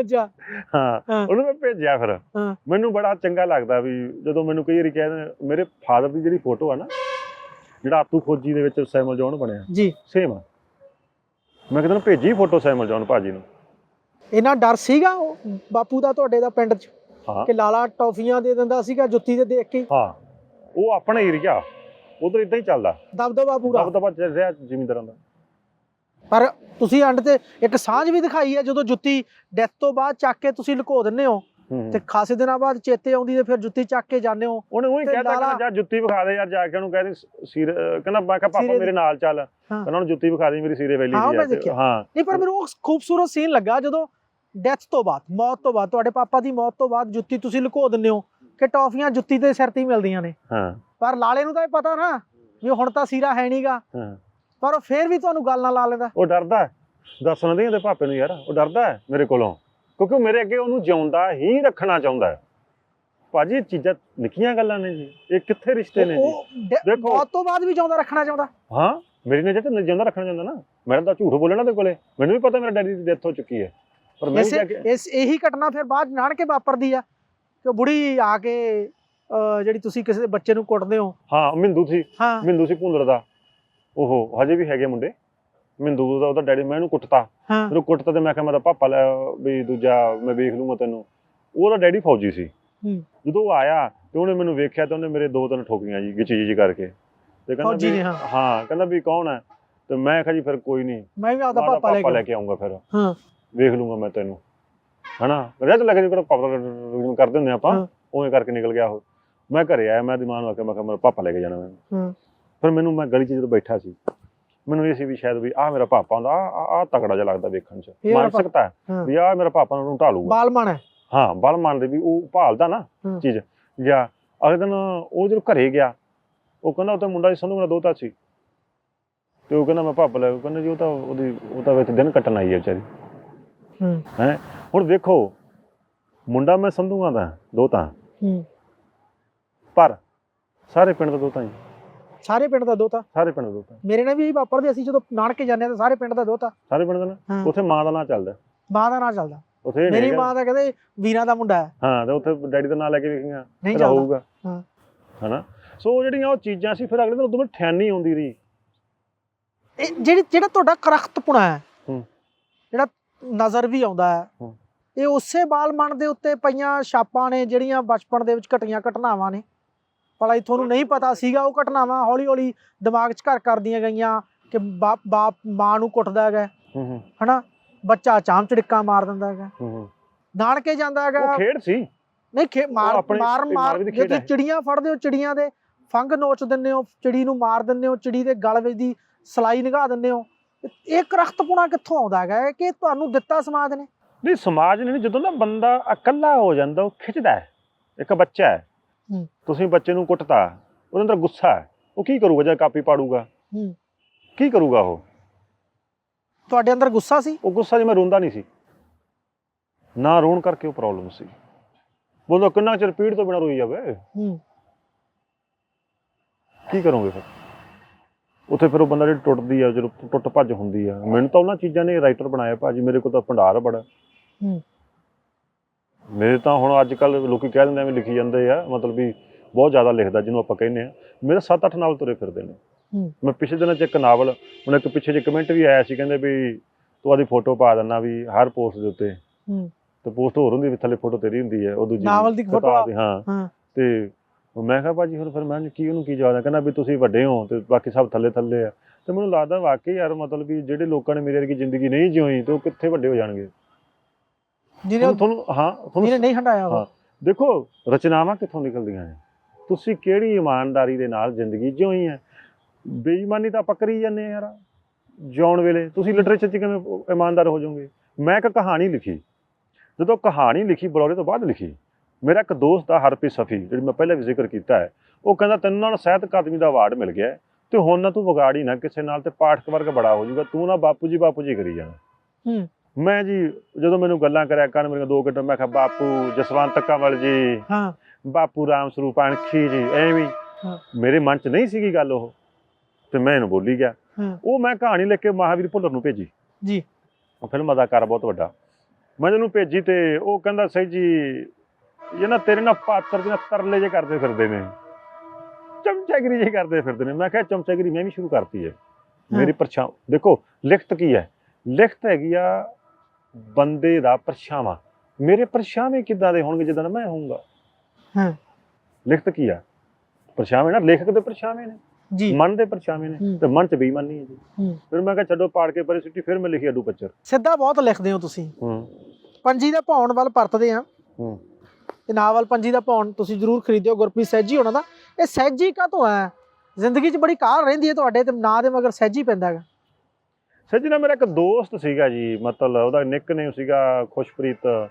ਅੱਛਾ। ਹਾਂ। ਉਹਨੂੰ ਮੈਂ ਭੇਜਿਆ ਫਿਰ। ਮੈਨੂੰ ਬੜਾ ਚੰਗਾ ਲੱਗਦਾ ਵੀ ਜਦੋਂ ਮੈਨੂੰ ਕਈ ਵਾਰੀ ਕਹਿੰਦੇ ਮੇਰੇ ਫਾਦਰ ਦੀ ਜਿਹੜੀ ਫੋਟੋ ਆ ਨਾ ਜਿਹੜਾ ਆਤੂ ਖੋਜੀ ਦੇ ਵਿੱਚ ਸੈਮਲ ਜੌਨ ਬਣਿਆ। ਜੀ। ਸੇਮ ਆ। ਮੈਂ ਕਿਹਾ ਤੈਨੂੰ ਭੇਜੀ ਫੋਟੋ ਸੈਮਲ ਜੌਨ ਭਾਜੀ ਨੂੰ? ਇਹਨਾਂ ਡਰ ਸੀਗਾ ਉਹ ਬਾਪੂ ਦਾ ਤੁਹਾਡੇ ਦਾ ਪਿੰਡ 'ਚ? ਕਿ ਲਾਲਾ ਟੌਫੀਆਂ ਦੇ ਦਿੰਦਾ ਸੀਗਾ ਜੁੱਤੀ ਤੇ ਦੇਖ ਕੇ? ਹਾਂ। ਉਹ ਆਪਣਾ ਏਰੀਆ ਉਧਰ ਇਦਾਂ ਹੀ ਚੱਲਦਾ ਦਬਦਬਾ ਪੂਰਾ ਦਬ ਦਬਾ ਚੱਲ ਰਿਹਾ ਜ਼ਿਮੀਂਦਾਰਾਂ ਦਾ ਪਰ ਤੁਸੀਂ ਅੰਡ ਤੇ ਇੱਕ ਸਾਂਝ ਵੀ ਦਿਖਾਈ ਹੈ ਜਦੋਂ ਜੁੱਤੀ ਡੈਥ ਤੋਂ ਬਾਅਦ ਚੱਕ ਕੇ ਤੁਸੀਂ ਲੁਕੋ ਦਿੰਦੇ ਹੋ ਹੂੰ। ਤੇ ਖਾਸੇ ਦਿਨਾਂ ਬਾਅਦ ਚੇਤੇ ਆਉਂਦੀ ਤੇ ਫਿਰ ਜੁੱਤੀ ਚੱਕ ਕੇ ਜਾਂਦੇ ਹੋ ਉਹਨੇ ਉਹੀ ਤੇ ਕਹਿਤਾ ਲਾਲਾ- ਜਾ ਜੁੱਤੀ ਵਿਖਾ ਦੇ ਯਾਰ ਜਾ ਕੇ ਉਹਨੂੰ ਕਹਿੰਦੇ ਸੀਰ ਅਹ ਕਹਿੰਦਾ ਮੈਂ ਕਿਹਾ ਪਾਪਾ ਸੀਰੇ ਮੇਰੇ ਨਾਲ ਚੱਲ। ਕਹਿੰਦਾ ਉਹਨੂੰ ਜੁੱਤੀ ਵਿਖਾ ਦੇ ਮੇਰੀ ਸੀਰੇ ਵੈਲੀ ਹਾਂ, ਉਹ ਦੀ ਮੈਂ ਦੇਖਿਆ। ਹਾਂ ਨਹੀਂ ਪਰ ਮੈਨੂੰ ਉਹ ਖੂਬਸੂਰਤ ਸੀਨ ਲੱਗਾ ਜਦੋਂ ਡੈਥ ਤੋਂ ਬਾਅਦ ਮੌਤ ਤੋਂ ਬਾਅਦ ਤੁਹਾਡੇ ਪਾਪਾ ਦੀ ਮੌਤ ਤੋਂ ਬਾਅਦ ਜੁੱਤੀ ਤੁਸੀਂ ਲੁਕੋ ਦਿੰਦੇ ਹੋ ਕਿ ਟੌਫੀਆਂ ਜੁੱਤੀ ਦੇ ਸਿਰ ਤੇ ਹੀ ਮਿਲਦੀਆਂ ਨੇ। ਹਾਂ। ਪਰ ਲਾਲੇ ਨੂੰ ਤਾਂ ਇਹ ਪਤਾ ਨਾ ਵੀ ਹੁਣ ਤਾਂ ਸੀਰਾ ਹੈ ਨਹੀਂਗਾ ਹਾਂ। ਪਰ ਉਹ ਫੇਰ ਵੀ ਤੁਹਾਨੂੰ ਗੱਲ ਨਾਲ ਲਾ ਲੈਂਦਾ। ਉਹ ਡਰਦਾ। ਦੱਸਣ ਦੇ ਉਹਦੇ ਪਾਪੇ ਨੂੰ ਯਾਰ। ਉਹ ਡਰਦਾ ਮੇਰੇ ਕੋਲੋਂ। ਕਿਉਂਕਿ ਉਹ ਮੇਰੇ ਅੱਗੇ ਉਹਨੂੰ ਜਿਉਂਦਾ ਹੀ ਰੱਖਣਾ ਚਾਹੁੰਦਾ ਹੈ। ਭਾਜੀ ਚੀਜ਼ਾਂ ਨਿੱਕੀਆਂ ਗੱਲਾਂ ਨੇ ਜੀ। ਇਹ ਕਿੱਥੇ ਰਿਸ਼ਤੇ ਨੇ ਜੀ? ਦੇਖੋ। ਮੌਤ ਤੋਂ ਬਾਅਦ ਵੀ ਜਿਉਂਦਾ ਰੱਖਣਾ ਚਾਹੁੰਦਾ। ਹਾਂ? ਮੇਰੀ ਨਜ਼ਰ ਤੇ ਜਿਉਂਦਾ ਰੱਖਣਾ ਚਾਹੁੰਦਾ ਨਾ। ਮੈਂ ਤਾਂ ਝੂਠ ਬੋਲਣਾ ਤੇ ਕੋਲੇ। ਮੈਨੂੰ ਵੀ ਪਤਾ ਮੇਰਾ ਡੈਡੀ ਦੀ ਡੈਥ ਹੋ ਚੁੱਕੀ ਹੈ। ਪਰ ਮੈਂ ਇਸ ਇਹੀ ਘਟਨਾ ਫਿਰ ਬਾਅਦ ਨਾਨਕੇ ਵਾਪਰਦੀ ਆ। ਕਿ ਉਹ ਬੁੜੀ ਆ ਕੇ ਜਿਹੜੀ ਤੁਸੀਂ ਕਿਸੇ ਬੱਚੇ ਨੂੰ ਕੁੱਟਦੇ ਹੋ। ਹਾਂ ਮਿੰਦੂ ਸੀ। ਹਾਂ। ਮਿੰਦੂ ਸੀ ਭੁੰਦੜ ਦਾ। ਉਹ ਹਜੇ ਵੀ ਹੈਗੇ ਮੁੰਡੇ। ਮਿੰਦੂ ਦਾ ਉਹਦਾ ਡੈਡੀ ਮੈਂ ਇਹਨੂੰ ਕੁੱਟਤਾ। ਮੈਨੂੰ ਕੁੱਟਤਾ ਤੇ ਮੈਂ ਕਿਹਾ ਮੇਰਾ ਪਾਪਾ ਲੈ ਵੀ ਦੂਜਾ ਮੈਂ ਵੇਖ ਲੂੰਗਾ ਤੈਨੂੰ। ਉਹਦਾ ਡੈਡੀ ਫੌਜੀ ਸੀ। ਜਦੋਂ ਉਹ ਆਇਆ ਤੇ ਉਹਨੇ ਮੈਨੂੰ ਵੇਖਿਆ ਤੇ ਉਹਨੇ ਮੇਰੇ ਦੋ ਤਿੰਨ ਠੋਕੀਆਂ ਜੀ ਗਿਚੀ ਜੀ ਕਰਕੇ। ਤੇ ਫੌਜੀ ਵੀ ਹਾਂ। ਕਹਿੰਦਾ ਵੀ ਕੌਣ ਹੈ? ਤੇ ਮੈਂ ਕਿਹਾ ਜੀ ਫਿਰ ਕੋਈ ਨਹੀਂ। ਮੈਂ ਵੀ ਆਪਦਾ ਪਾਪਾ ਲੈ ਕੇ ਆਉਂਗਾ ਫਿਰ। ਹਾਂ। ਵੇਖ ਲੂੰਗਾ ਮੈਂ ਤੈਨੂੰ। ਹਨਾ? ਰਿਆ ਤਾਂ ਲੱਗੇ ਜਿਹੜਾ ਪਾਪਾ ਕਰਦੇ ਹੁੰਦੇ ਆਪਾਂ। ਉਵੇਂ ਕਰਕੇ ਨਿਕਲ ਗਿਆ ਉਹ। ਮੈਂ ਘਰੇ ਆਇਆ ਮੈਂ ਦਿਮਾਗ ਨੂੰ ਆਖਿਆ ਮੈਂ ਕਿਹਾ ਮੇਰਾ ਪਾਪਾ ਲੈ ਕੇ ਜਾਣਾ ਮੈਨੂੰ। ਹਾਂ। ਫਿਰ ਮੈਨੂੰ ਮੈਂ ਗਲੀ 'ਚ ਜਦੋਂ ਬੈਠਾ ਸੀ ਮੈਨੂੰ ਇਹ ਸੀ ਵੀ ਸ਼ਾਇਦ ਵੀ ਆਹ ਮੇਰਾ ਪਾਪਾ ਹੁੰਦਾ ਆ ਤਕੜਾ ਜਿਹਾ ਲੱਗਦਾ ਵੇਖਣ 'ਚ। ਮੰਨ ਸਕਦਾ। ਵੀ ਆਹ ਮੇਰਾ ਪਾਪਾ ਨੂੰ ਢਾਲੂਗਾ ਬਾਲਮਨ ਹੈ। ਹਾਂ ਬਲ ਮੰਨਦੇ ਵੀ ਉਹ ਭਾਲਦਾ ਨਾ। ਚੀਜ਼। ਗਿਆ ਅਗਲੇ ਦਿਨ ਉਹ ਜਦੋਂ ਘਰੇ ਗਿਆ ਉਹ ਕਹਿੰਦਾ ਉਹ ਤਾਂ ਮੁੰਡਾ ਸੀ ਸੰਧੂ ਮੇਰਾ ਦੋਤਾ ਸੀ। ਤੇ ਉਹ ਕਹਿੰਦਾ ਮੈਂ ਪਾਪਾ ਲੈ ਕਹਿੰਦਾ ਜੀ ਉਹ ਤਾਂ ਉਹਦੀ ਉਹ ਤਾਂ ਵਿੱਚ ਦਿਨ ਕੱਟਣ ਆਈ ਹੈ ਵਿਚਾਰੀ। ਹੂੰ। ਹੈ? ਹੁਣ ਦੇਖੋ ਮੁੰਡਾ ਮੈਂ ਸੰਧੂਆਂ ਦਾ ਦੋਤਾ। ਹੂੰ। ਪਰ ਸਾਰੇ ਪਿੰਡ ਦਾ ਦੋਤਾ ਹੀ। ਸਾਰੇ ਪਿੰਡ ਦਾ ਦੋਤਾ? ਸਾਰੇ ਪਿੰਡ ਦਾ ਦੋਤਾ ਮੇਰੇ ਨਾਲ ਵੀ ਇਹੀ ਵਾਪਰਦੇ ਅਸੀਂ ਜਦੋਂ ਨਾਨਕੇ ਜਾਂਦੇ ਤਾਂ ਸਾਰੇ ਪਿੰਡ ਦਾ ਦੋਤਾ। ਸਾਰੇ ਪਿੰਡ ਦਾ ਨਾ? ਹਾਂ। ਉੱਥੇ ਮਾਂ ਦਾ ਨਾਂ ਚੱਲਦਾ। ਮਾਂ ਦਾ ਨਾਂ ਚੱਲਦਾ। ਉੱਥੇ ਇਹ ਨਹੀਂ ਮੇਰੀ ਹੈਗਾ- ਮਾਂ ਦਾ ਕਹਿੰਦੇ ਵੀਰਾਂ ਦਾ ਮੁੰਡਾ ਹੈ। ਹਾਂ ਤੇ ਉੱਥੇ ਡੈਡੀ ਦਾ ਨਾਂ ਲੈ ਕੇ ਵੇਖੀਆਂ ਨਹੀਂ ਇਹਦਾ ਚੱਲਦਾ। ਹੋਊਗਾ ਹਾਂ। ਹਨਾ? ਸੋ ਜਿਹੜੀਆਂ ਉਹ ਚੀਜ਼ਾਂ ਸੀ ਫਿਰ ਅਗਲੇ ਦਿਨ ਉਦੋਂ ਬਾਅਦ ਠਿਆਨੀ ਆਉਂਦੀ ਰਹੀ। ਇਹ ਜਿਹੜੀ ਜਿਹੜਾ ਤੁਹਾਡਾ ਕਰਖਤਪੁਣਾ ਹੈ ਹੂੰ। ਜਿਹੜਾ ਨਜ਼ਰ ਵੀ ਆਉਂਦਾ ਹੈ ਹੂੰ। ਇਹ ਉਸੇ ਬਾਲਮਨ ਦੇ ਉੱਤੇ ਪਈਆਂ ਛਾਪਾਂ ਨੇ ਜਿਹੜੀਆਂ ਬਚਪਨ ਦੇ ਵਿੱਚ ਘਟੀਆਂ ਘਟਨਾਵਾਂ ਨੇ। ਭਲਾ ਤੁਹਾਨੂੰ ਨਹੀਂ ਪਤਾ ਸੀਗਾ ਉਹ ਘਟਨਾਵਾਂ ਹੌਲੀ ਹੌਲੀ ਦਿਮਾਗ 'ਚ ਘਰ ਕਰਦੀਆਂ ਗਈਆਂ ਕਿ ਬਾਪ ਬਾਪ ਮਾਂ ਨੂੰ ਕੁੱਟਦਾ ਹੈਗਾ। ਹਨਾ? ਬੱਚਾ ਚਾਮ ਚੜਿੱਕਾ ਮਾਰ ਦਿੰਦਾ ਹੈਗਾ। ਨਾਨਕੇ ਜਾਂਦਾ ਹੈਗਾ। ਉਹ ਖੇਡ ਸੀ? ਨਹੀਂ ਖੇ ਮਾਰ ਮਾਰ ਮਾਰ ਮਾਰ ਵੀ ਦੀ ਜੇ ਖੇਡ ਤੁਸੀਂ ਹੈ। ਚਿੜੀਆਂ ਫੜਦੇ ਹੋ ਚਿੜੀਆਂ ਦੇ ਫੰਗ ਨੋਚ ਦਿੰਦੇ ਹੋ ਚਿੜੀ ਨੂੰ ਮਾਰ ਦਿੰਦੇ ਹੋ ਚਿੜੀ ਦੇ ਗਲ ਵਿੱਚ ਦੀ ਸਲਾਈ ਨਿਗਾ ਦਿੰਦੇ ਹੋ। ਇਹ ਕਰਖਤਪੁਣਾ ਕਿੱਥੋਂ ਆਉਂਦਾ ਹੈਗਾ? ਕਿ ਤੁਹਾਨੂੰ ਦਿੱਤਾ ਸਮਾਜ ਨੇ? ਨਹੀਂ ਸਮਾਜ ਨੇ ਜਦੋਂ ਨਾ ਬੰਦਾ ਇਕੱਲਾ ਹੋ ਜਾਂਦਾ ਉਹ ਖਿੱਚਦਾ ਹੈ। ਇੱਕ ਬੱਚਾ ਹੈ। ਤੁਸੀਂ ਬੱਚੇ ਨੂੰ ਕੁੱਟਤਾ ਉਹਦੇ ਅੰਦਰ ਗੁੱਸਾ ਹੈ। ਉਹ ਕੀ ਕਰੂਗਾ ਜਦ ਕਾਪੀ ਪਾੜੂਗਾ। ਕੀ ਕਰੂਗਾ ਉਹ? ਤੁਹਾਡੇ ਅੰਦਰ ਗੁੱਸਾ ਸੀ? ਉਹ ਗੁੱਸਾ ਜਿਵੇਂ ਰੋਂਦਾ ਨਹੀਂ ਸੀ। ਨਾ ਰੋਣ ਕਰਕੇ ਉਹ ਪ੍ਰੋਬਲਮ ਸੀ। ਬੋਲੋ ਕਿੰਨਾ ਚਿਰ ਪੀੜ ਤੋਂ ਬਿਨਾਂ ਰੋਈ ਜਾਵੇ? ਕੀ ਕਰੋਗੇ ਫਿਰ? ਉੱਥੇ ਫਿਰ ਉਹ ਬੰਦਾ ਜਿਹੜੀ ਟੁੱਟਦੀ ਆ ਜਦੋਂ ਟੁੱਟ ਭੱਜ ਹੁੰਦੀ ਆ। ਮੈਨੂੰ ਤਾਂ ਉਹਨਾਂ ਚੀਜ਼ਾਂ ਨੇ ਰਾਈਟਰ ਬਣਾਇਆ ਭਾਜੀ। ਮੇਰੇ ਕੋਲ ਤਾਂ ਭੰਡਾਰ ਬੜਾ। ਹੂੰ। ਮੇਰੇ ਤਾਂ ਹੁਣ ਅੱਜ ਕੱਲ ਲੋਕੀ ਕਹਿ ਦਿੰਦੇ ਐਵੇਂ ਲਿਖੀ ਜਾਂਦੇ ਆ ਮਤਲਬ ਵੀ ਬਹੁਤ ਜ਼ਿਆਦਾ ਲਿਖਦਾ ਜਿਹਨੂੰ ਆਪਾਂ ਕਹਿੰਦੇ ਆ। ਮੇਰੇ 7-8 ਨਾਵਲ ਤੁਰੇ ਫਿਰਦੇ ਨੇ। ਮੈਂ ਪਿਛਲੇ ਦਿਨਾਂ 'ਚ ਇੱਕ ਨਾਵਲ ਹੁਣ ਇੱਕ ਪਿੱਛੇ ਜੇ ਕਮੈਂਟ ਵੀ ਆਇਆ ਸੀ ਕਹਿੰਦੇ ਵੀ ਤੂੰ ਆਦੀ ਫੋਟੋ ਪਾ ਦਿੰਦਾ ਵੀ ਹਰ ਪੋਸਟ ਦੇ ਉੱਤੇ। ਤੇ ਪੋਸਟ ਹੋਰ ਹੁੰਦੀ ਵੀ ਥੱਲੇ ਫੋਟੋ ਤੇਰੀ ਹੁੰਦੀ ਹੈ ਉਹ ਦੂਜੀ ਨਾਵਲ ਦੀ ਦੀ, ਹਾਂ। ਹਾਂ। ਤੇ ਮੈਂ ਕਿਹਾ ਭਾਜੀ ਹੁਣ ਫਿਰ ਮੈਂ ਕੀ ਉਹਨੂੰ ਕੀ ਜਵਾਬ ਕਹਿੰਦਾ ਵੀ ਤੁਸੀਂ ਵੱਡੇ ਹੋ ਤੇ ਬਾਕੀ ਸਭ ਥੱਲੇ ਥੱਲੇ ਆ। ਤੇ ਮੈਨੂੰ ਲੱਗਦਾ ਵਾਕਈ ਯਾਰ ਮਤਲਬ ਵੀ ਜਿਹੜੇ ਲੋਕਾਂ ਨੇ ਮੇਰੇ ਵਰਗੀ ਜ਼ਿੰਦਗੀ ਨਹੀਂ ਜਿਉਈ ਤੇ ਉਹ ਕਿੱਥੇ ਵੱਡੇ ਹੋ ਜਾਣਗੇ? ਜਿਹਨੇ ਤੁਹਾਨੂੰ ਤੁਹਾਨੂੰ ਹਾਂ ਜਿਹਨੇ ਨਹੀਂ ਹਟਾਇਆ ਉਹ। ਦੇਖੋ ਰਚਨਾਵਾਂ ਕਿੱਥੋਂ ਨਿਕਲਦੀਆਂ ਨੇ? ਤੁਸੀਂ ਕਿਹੜੀ ਇਮਾਨਦਾਰੀ ਦੇ ਨਾਲ ਜ਼ਿੰਦਗੀ ਜਿਉਈ ਹੈ? ਬੇਈਮਾਨੀ ਤਾਂ ਆਪਾਂ ਕਰੀ ਜਾਂਦੇ ਯਾਰ। ਜਿਉਣ ਵੇਲੇ ਤੁਸੀਂ ਲਿਟਰੇਚਰ 'ਚ ਕਿਵੇਂ ਇਮਾਨਦਾਰ ਹੋ ਜਾਓਗੇ? ਮੈਂ ਇੱਕ ਕਹਾਣੀ ਲਿਖੀ। ਜਦੋਂ ਕਹਾਣੀ ਲਿਖੀ ਬਲੌਰੇ ਤੋਂ ਬਾਅਦ ਲਿਖੀ ਮੇਰਾ ਇੱਕ ਦੋਸਤ ਆ ਹਰਪ੍ਰੀਤ ਸਫੀ ਜਿਹੜੀ ਮੈਂ ਪਹਿਲਾਂ ਵੀ ਜ਼ਿਕਰ ਕੀਤਾ ਹੈ ਉਹ ਕਹਿੰਦਾ ਤੈਨੂੰ ਨਾਲ ਸਾਹਿਤ ਅਕਾਦਮੀ ਦਾ ਅਵਾਰਡ ਮਿਲ ਗਿਆ ਤੇ ਹੁਣ ਨਾ ਤੂੰ ਵਿਗਾੜੀ ਨਾ ਕਿਸੇ ਨਾਲ ਤੇ ਪਾਠਕ ਵਰਗ ਬੜਾ ਹੋ ਜਾਊਗਾ। ਤੂੰ ਨਾ ਬਾਪੂ ਜੀ ਬਾਪੂ ਜੀ ਕਰੀ ਜਾਣਾ। ਹੂੰ। ਮੈਂ ਜੀ ਜਦੋਂ ਮੈਨੂੰ ਗੱਲਾਂ ਕਰਿਆ ਕਰਨ ਮੇਰੀਆਂ ਦੋ ਘੰਟੇ ਮੈਂ ਕਿਹਾ ਬਾਪੂ ਜਸਵੰਤ ਕੰਵਲ ਜੀ ਹਾਂ। ਬਾਪੂ ਰਾਮ ਸਰੂਪ ਅਣਖੀ ਜੀ ਐਵੇਂ। ਮੇਰੇ ਮਨ 'ਚ ਨਹੀਂ ਸੀਗੀ ਗੱਲ ਉਹ। ਤੇ ਮੈਂ ਇਹਨੂੰ ਬੋਲੀ ਗਿਆ। ਉਹ ਮੈਂ ਕਹਾਣੀ ਲਿਖ ਕੇ ਮਹਾਵੀਰ ਭੁੱਲਰ ਨੂੰ ਭੇਜੀ। ਜੀ। ਉਹ ਫਿਲਮ ਅਦਾਕਾਰ ਬਹੁਤ ਵੱਡਾ। ਮੈਂ ਉਹਨੂੰ ਭੇਜੀ ਤੇ ਉਹ ਕਹਿੰਦਾ ਸਹੀ ਜੀ ਇਹ ਨਾ ਤੇਰੇ ਨਾਲ ਪਾਤਰ ਦੇ ਨਾਲ ਤਰਲੇ ਜੇ ਕਰਦੇ ਫਿਰਦੇ ਨੇ। ਚਮਚਾਗਰੀ ਜੇ ਕਰਦੇ ਫਿਰਦੇ ਨੇ। ਮੈਂ ਕਿਹਾ ਚਮਚਾਗਰੀ ਮੈਂ ਵੀ ਸ਼ੁਰੂ ਕਰਤੀ ਹੈ। ਮੇਰੀ ਪਰਛਾਂ ਦੇਖੋ ਲਿਖਤ ਕੀ ਹੈ? ਲਿਖਤ ਹੈਗੀ ਆ ਬੰਦੇ ਦਾ ਪਰਛਾਵਾਂ। ਮੇਰੇ ਪਰਛਾਵੇਂ ਕਿੱਦਾਂ ਦੇ ਹੋਣਗੇ ਜਿੱਦਾਂ ਮੈਂ ਹੋਊਂਗਾ? ਹਾਂ। ਲਿਖਤ ਕੀ ਆ? ਪਰਛਾਵੇਂ ਨਾ ਲੇਖਕ ਦੇ ਪਰਛਾਵੇਂ ਨੇ। ਜੀ। ਮਨ ਦੇ ਪਰਛਾਵੇਂ ਨੇ। ਤੇ ਮਨ ਚ ਬੇਈਮਾਨੀ ਹੈ ਜੀ। ਫਿਰ ਮੈਂ ਕਿਹਾ ਛੱਡੋ ਪਾੜ ਕੇ ਪਰੇ ਸਿੱਟੀ ਫਿਰ ਮੈਂ ਲਿਖੀ ਅੱਡੂ ਪੱਚਰ ਸਿੱਧਾ ਬਹੁਤ ਲਿਖਦੇ ਹੋ ਤੁਸੀਂ। ਹੂੰ। ਪੰਜੀ ਦਾ ਭੌਣ ਵੱਲ ਪਰਤਦੇ ਆ। ਹੂੰ। ਇਹ ਨਾਵਲ ਪੰਜੀ ਦਾ ਭੌਣ ਤੁਸੀਂ ਜ਼ਰੂਰ ਖਰੀਦਿਓ ਗੁਰਪ੍ਰੀਤ ਸਹਿਜੀ ਹੋਣਾ ਦਾ। ਇਹ ਸਹਿਜੀ ਕਾ ਤੋਂ ਹੈ ਜ਼ਿੰਦਗੀ 'ਚ ਬੜੀ ਕਾਹਲ ਰਹਿੰਦੀ ਹੈ ਤੁਹਾਡੇ ਤੇ ਨਾਂ ਦੇ ਮਗਰ ਸਹਿਜੀ ਪੈਂਦਾ ਹੈਗਾ। ਸੱਜਣਾ ਮੇਰਾ ਇੱਕ ਦੋਸਤ ਸੀਗਾ ਜੀ ਮਤਲਬ ਉਹਦਾ ਨਿਕਨੇਮ ਸੀਗਾ ਖੁਸ਼ਪ੍ਰੀਤ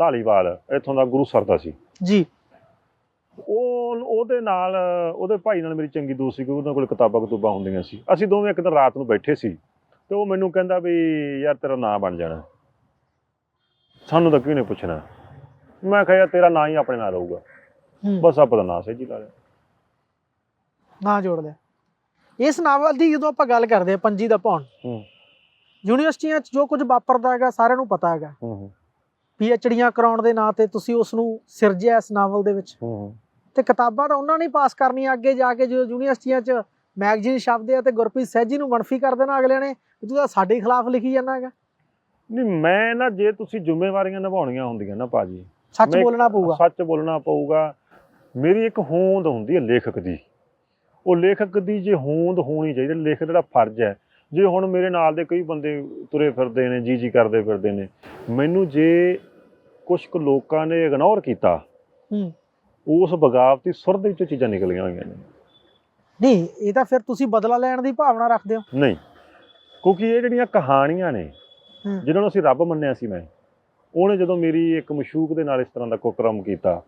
ਢਾਲੀਵਾਲ ਇੱਥੋਂ ਦਾ ਗੁਰੂਸਰ ਦਾ ਸੀ। ਜੀ। ਉਹ ਉਹਦੇ ਨਾਲ ਉਹਦੇ ਭਾਈ ਨਾਲ ਮੇਰੀ ਚੰਗੀ ਦੋਸਤੀ ਸੀ ਉਹਨਾਂ ਕੋਲ ਕਿਤਾਬਾਂ ਕਤੂਬਾਂ ਹੁੰਦੀਆਂ ਸੀ। ਅਸੀਂ ਦੋਵੇਂ ਇੱਕ ਦਿਨ ਰਾਤ ਨੂੰ ਬੈਠੇ ਸੀ ਤੇ ਉਹ ਮੈਨੂੰ ਕਹਿੰਦਾ ਵੀ ਯਾਰ ਤੇਰਾ ਨਾਂ ਬਣ ਜਾਣਾ। ਸਾਨੂੰ ਤਾਂ ਕਿਉਂ ਨਹੀਂ ਪੁੱਛਣਾ? ਮੈਂ ਕਿਹਾ ਯਾਰ ਤੇਰਾ ਨਾਂ ਹੀ ਆਪਣੇ ਨਾਲ ਰਹੂਗਾ। ਬਸ ਆਪਾਂ ਦਾ ਨਾਂ ਸਹੀ ਲਾ ਲਿਆ। ਨਾਂ ਜੋੜ ਲਿਆ। ਇਸ ਨਾਵਲ ਦੀ ਜਦੋਂ ਆਪਾਂ ਗੱਲ ਕਰਦੇ ਆ ਪੰਜੀ ਦਾ ਭੌਣ ਹੂੰ। ਯੂਨੀਵਰਸਿਟੀਆਂ 'ਚ ਜੋ ਕੁਝ ਵਾਪਰਦਾ ਹੈਗਾ ਸਾਰਿਆਂ ਨੂੰ ਪਤਾ ਹੈਗਾ। ਹੂੰ ਹੂੰ, ਪੀਐਚਡੀਆਂ ਕਰਾਉਣ ਦੇ ਨਾਂ ਤੇ ਤੁਸੀਂ ਉਸ ਨੂੰ ਸਿਰਜਿਆ ਇਸ ਨਾਵਲ ਦੇ ਵਿੱਚ। ਹੂੰ ਹੂੰ। ਤੇ ਕਿਤਾਬਾਂ ਤਾਂ ਉਹਨਾਂ ਨੇ ਪਾਸ ਕਰਨੀਆਂ ਅੱਗੇ ਜਾ ਕੇ ਜਦੋਂ ਯੂਨੀਵਰਸਿਟੀਆਂ 'ਚ ਮੈਗਜ਼ੀਨ ਛਪਦੇ ਆ ਤੇ ਗੁਰਪ੍ਰੀਤ ਸਹਿਜੀ ਨੂੰ ਮਨਫੀ ਕਰ ਦੇਣਾ ਅਗਲਿਆਂ ਨੇ ਵੀ ਤੂੰ ਤਾਂ ਸਾਡੇ ਖਿਲਾਫ ਲਿਖੀ ਜਾਂਦਾ ਹੈਗਾ। ਨਹੀਂ ਮੈਂ ਨਾ ਜੇ ਤੁਸੀਂ ਜ਼ਿੰਮੇਵਾਰੀਆਂ ਨਿਭਾਉਣੀਆਂ ਹੁੰਦੀਆਂ ਨਾ ਭਾਜੀ ਸੱਚ ਬੋਲਣਾ ਪਊਗਾ। ਸੱਚ ਬੋਲਣਾ ਪਊਗਾ। ਮੇਰੀ ਇੱਕ ਹੋਂਦ ਹੁੰਦੀ ਹੈ ਲੇਖਕ ਦੀ। ਉਹ ਲੇਖਕ ਦੀ ਜੇ ਹੋਂਦ ਹੋਣੀ ਚਾਹੀਦੀ ਲੇਖਕ ਦਾ ਫਰਜ਼ ਹੈ। ਜੇ ਹੁਣ ਮੇਰੇ ਨਾਲ ਦੇ ਕਈ ਬੰਦੇ ਤੁਰੇ ਫਿਰਦੇ ਨੇ ਜੀ ਜੀ ਕਰਦੇ ਫਿਰਦੇ ਨੇ ਮੈਨੂੰ ਜੇ ਕੁਝ ਕੁ ਲੋਕਾਂ ਨੇ ਇਗਨੋਰ ਕੀਤਾ ਹੂੰ। ਉਸ ਬਗਾਵਤੀ ਸੁਰ ਦੇ ਵਿੱਚੋਂ ਚੀਜ਼ਾਂ ਨਿਕਲੀਆਂ ਹੋਈਆਂ ਨੇ। ਨਹੀਂ ਇਹ ਤਾਂ ਫਿਰ ਤੁਸੀਂ ਬਦਲਾ ਲੈਣ ਦੀ ਭਾਵਨਾ ਰੱਖਦੇ ਹੋ। ਨਹੀਂ ਕਿਉਂਕਿ ਇਹ ਜਿਹੜੀਆਂ ਕਹਾਣੀਆਂ ਨੇ। ਜਿਨ੍ਹਾਂ ਨੂੰ ਅਸੀਂ ਰੱਬ ਮੰਨਿਆ ਸੀ ਮੈਂ ਉਹਨੇ ਜਦੋਂ ਮੇਰੀ ਇੱਕ ਮਸ਼ੂਕ ਦੇ ਨਾਲ ਇਸ ਤਰ੍ਹਾਂ ਦਾ ਕੁਕਰਮ ਕੀਤਾ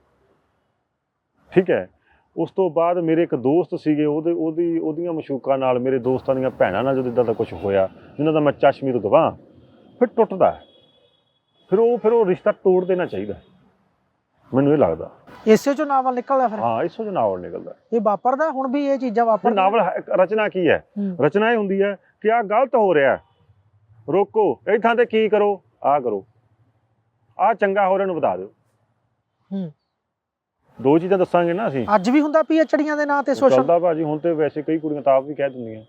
ਠੀਕ ਹੈ ਉਸ ਤੋਂ ਬਾਅਦ ਮੇਰੇ ਇੱਕ ਦੋਸਤ ਸੀਗੇ ਉਹਦੇ ਉਹਦੀ ਉਹਦੀਆਂ ਮਸ਼ੂਕਾਂ ਨਾਲ ਮੇਰੇ ਦੋਸਤਾਂ ਦੀਆਂ ਭੈਣਾਂ ਨਾਲ ਜਦੋਂ ਇਦਾਂ ਦਾ ਕੁਝ ਹੋਇਆ ਜਿਨ੍ਹਾਂ ਦਾ ਮੈਂ ਚਸ਼ਮੀ ਤੋਂ ਗਵਾਹ ਫਿਰ ਟੁੱਟਦਾ। ਫਿਰ ਉਹ ਫਿਰ ਉਹ ਰਿਸ਼ਤਾ ਤੋੜ ਦੇਣਾ ਚਾਹੀਦਾ। ਮੈਨੂੰ ਇਹ ਲੱਗਦਾ ਇਸੇ ਚੋਂ ਨਾਵਲ ਨਿਕਲਦਾ ਫਿਰ ਹਾਂ ਇਸ ਤੋਂ ਨਾਵਲ ਨਿਕਲਦਾ ਇਹ ਵਾਪਰਦਾ ਹੁਣ ਵੀ ਇਹ ਚੀਜ਼ਾਂ ਪਰ ਵਾਪਰਦੀਆਂ ਨਾਵਲ ਰਚਨਾ ਕੀ ਹੈ। ਰਚਨਾ ਇਹ ਹੁੰਦੀ ਹੈ ਕਿ ਆਹ ਗਲਤ ਹੋ ਰਿਹਾ। ਰੋਕੋ ਇਹ ਥਾਂ ਤੇ ਕੀ ਕਰੋ ਆਹ ਕਰੋ ਆਹ ਚੰਗਾ ਹੋ ਰਿਹਾ ਨੂੰ ਵਧਾ ਦਿਓ ਹੂੰ। ਦੋ ਚੀਜ਼ਾਂ ਦੱਸਾਂਗੇ ਨਾ ਅਸੀਂ। ਅੱਜ ਵੀ ਹੁੰਦਾ ਪੀਐਚਡੀਆਂ ਦੇ ਨਾਂ ਤੇ ਸੋਸ਼ਲ ਚੱਲਦਾ ਭਾਜੀ ਹੁਣ ਤੇ ਵੈਸੇ ਕਈ ਕੁੜੀਆਂ ਤਾਂ ਆਪ ਵੀ ਕਹਿ ਦਿੰਦੀਆਂ।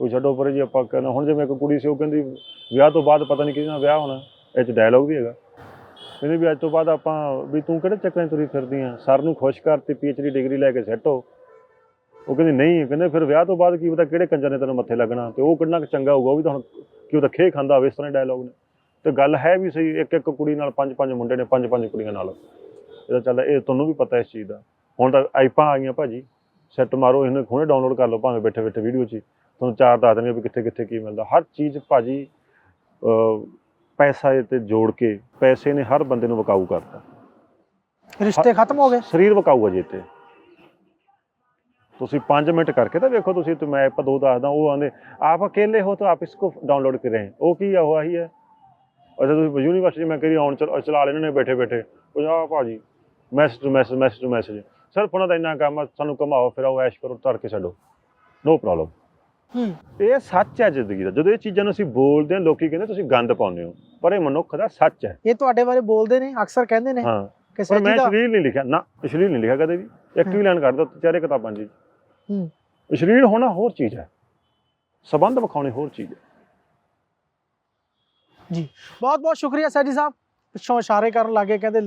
ਕੋਈ ਛੱਡੋ ਪਰੇ ਜੀ ਆਪਾਂ ਕਹਿੰਦੇ ਹੁਣ ਜਿਵੇਂ ਇੱਕ ਕੁੜੀ ਸੀ ਉਹ ਕਹਿੰਦੀ ਵਿਆਹ ਤੋਂ ਬਾਅਦ ਪਤਾ ਨਹੀਂ ਕਿਹਦੇ ਨਾਲ ਵਿਆਹ ਹੋਣਾ। ਇਹ ਚ ਡਾਇਲੌਗ ਵੀ ਹੈਗਾ। ਕਹਿੰਦੀ ਵੀ ਅੱਜ ਤੋਂ ਬਾਅਦ ਆਪਾਂ ਵੀ ਤੂੰ ਕਿਹੜੇ ਚੱਕਰਾਂ 'ਚ ਤੁਰੀ ਫਿਰਦੀ ਆ? ਸਰ ਨੂੰ ਖੁਸ਼ ਕਰ ਤੇ ਪੀਐਚਡੀ ਡਿਗਰੀ ਲੈ ਕੇ ਸੈੱਟ ਹੋ। ਉਹ ਕਹਿੰਦੀ ਨਹੀਂ ਕਹਿੰਦੇ ਫਿਰ ਵਿਆਹ ਤੋਂ ਬਾਅਦ ਕੀ ਪਤਾ ਕਿਹੜੇ ਕੰਜਰ ਨੇ ਤੈਨੂੰ ਮੱਥੇ ਲੱਗਣਾ। ਤੇ ਉਹ ਕਿੰਨਾ ਕੁ ਚੰਗਾ ਹੋਊਗਾ ਉਹ ਵੀ ਤਾਂ ਹੁਣ ਕੀ ਉਹਦਾ ਖੇ ਖਾਂਦਾ ਹੋਵੇ ਇਸ ਤਰ੍ਹਾਂ ਡਾਇਲੌਗ ਨੇ। ਤੇ ਗੱਲ ਹੈ ਵੀ ਸਹੀ ਇੱਕ ਇੱਕ ਕੁੜੀ ਨਾਲ ਪੰਜ ਪੰਜ ਮੁੰਡੇ ਨੇ ਪੰਜ ਪੰਜ ਕੁੜੀਆਂ ਨਾਲ। ਇਹਦਾ ਚੱਲਦਾ ਇਹ ਤੁਹਾਨੂੰ ਵੀ ਪਤਾ ਇਸ ਚੀਜ਼ ਦਾ। ਹੁਣ ਤਾਂ ਆਈਪਾਂ ਆ ਗਈਆਂ ਭਾਜੀ। ਸੈੱਟ ਮਾਰੋ ਇਹਨੂੰ ਹੁਣੇ ਡਾਊਨਲੋਡ ਕਰ ਲਓ ਭਾਵੇਂ ਬੈਠੇ ਬੈਠੇ ਵੀਡੀਓ 'ਚ ਹੀ। ਤੁਹਾਨੂੰ ਚਾਰ ਦੱਸ ਦੇਣਗੇ ਵੀ ਕਿੱਥੇ ਕਿੱਥੇ ਕੀ ਮਿਲਦਾ। ਹਰ ਚੀਜ਼ ਭਾਜੀ ਪੈਸਾ ਤੇ ਜੋੜ ਕੇ ਪੈਸੇ ਨੇ ਹਰ ਬੰਦੇ ਨੂੰ ਵਿਕਾਊ ਕਰਤਾ। ਰਿਸ਼ਤੇ ਖਤਮ ਹੋ ਗਏ? ਸਰੀਰ ਵਿਕਾਊ ਹੈ ਜੀ ਤੇ ਤੁਸੀਂ 5 ਮਿੰਟ ਕਰਕੇ ਤਾਂ ਵੇਖੋ ਤੁਸੀਂ ਤੇ ਮੈਂ ਆਪਾਂ ਦੋ ਦੱਸਦਾ ਉਹ ਆਂਦੇ ਆਪ ਅਕੇਲੇ ਹੋ ਤਾਂ ਆਪ ਇਸਕੋ ਡਾਊਨਲੋਡ ਕਰ ਰਹੇ ਉਹ ਕੀ ਆ ਉਹ ਆਹੀ ਹੈ ਅੱਛਾ ਤੁਸੀਂ ਯੂਨੀਵਰਸਿਟੀ ਮੈਂ ਕਰੀ ਆਨ ਚਲਾ ਲੈਣੇ ਨੇ ਬੈਠੇ ਬੈਠੇ। ਉਹ ਆ ਭਾਜੀ message to message message to message ਸਿਰਫ ਉਹਨਾਂ ਦਾ ਇੰਨਾ ਕੰਮ ਆ ਸਾਨੂੰ ਕਮਾਓ ਫਿਰ ਆਓ ਐਸ਼ ਕਰੋ ਧਰ ਕੇ ਛੱਡੋ। ਨੋ ਪ੍ਰੋਬਲਮ ਹੂੰ। ਇਹ ਸੱਚ ਹੈ ਜ਼ਿੰਦਗੀ ਦਾ। ਜਦੋਂ ਇਹ ਚੀਜ਼ਾਂ ਨੂੰ ਅਸੀਂ ਬੋਲਦੇ ਹਾਂ ਲੋਕੀ ਕਹਿੰਦੇ ਤੁਸੀਂ ਗੰਦ ਪਾਉਂਦੇ ਹੋ। ਪਰ ਇਹ ਮਨੁੱਖ ਦਾ ਸੱਚ ਹੈ। ਇਹ ਤੁਹਾਡੇ ਬਾਰੇ ਬੋਲਦੇ ਨੇ ਅਕਸਰ ਕਹਿੰਦੇ ਨੇ ਹਾਂ। ਕਿ ਪਰ ਮੈਂ ਅਸ਼ਲੀਲ ਨਹੀਂ ਲਿਖਿਆ। ਨਾ ਅਸ਼ਲੀਲ ਨਹੀਂ ਲਿਖਿਆ ਕਦੇ ਵੀ। ਇੱਕ ਵੀ ਲਾਈਨ ਦੋ ਚਾਰੇ ਕਿਤਾਬਾਂ ਜੀ ਹੂੰ। ਅਸ਼ਲੀਲ ਹੋਣਾ ਹੋਰ ਚੀਜ਼ ਹੈ। ਸਬੰਧ ਵਿਖਾਉਣੇ ਹੋਰ ਚੀਜ਼ ਹੈ। ਬਹੁਤ ਬਹੁਤ ਸ਼ੁਕਰੀਆ ਸਹਿਜੀ ਸਾਹਿਬ। ਪਿੱਛੋਂ ਇਸ਼ਾਰੇ ਕਰਨ ਲੱਗੇ ਕਹਿੰਦੇ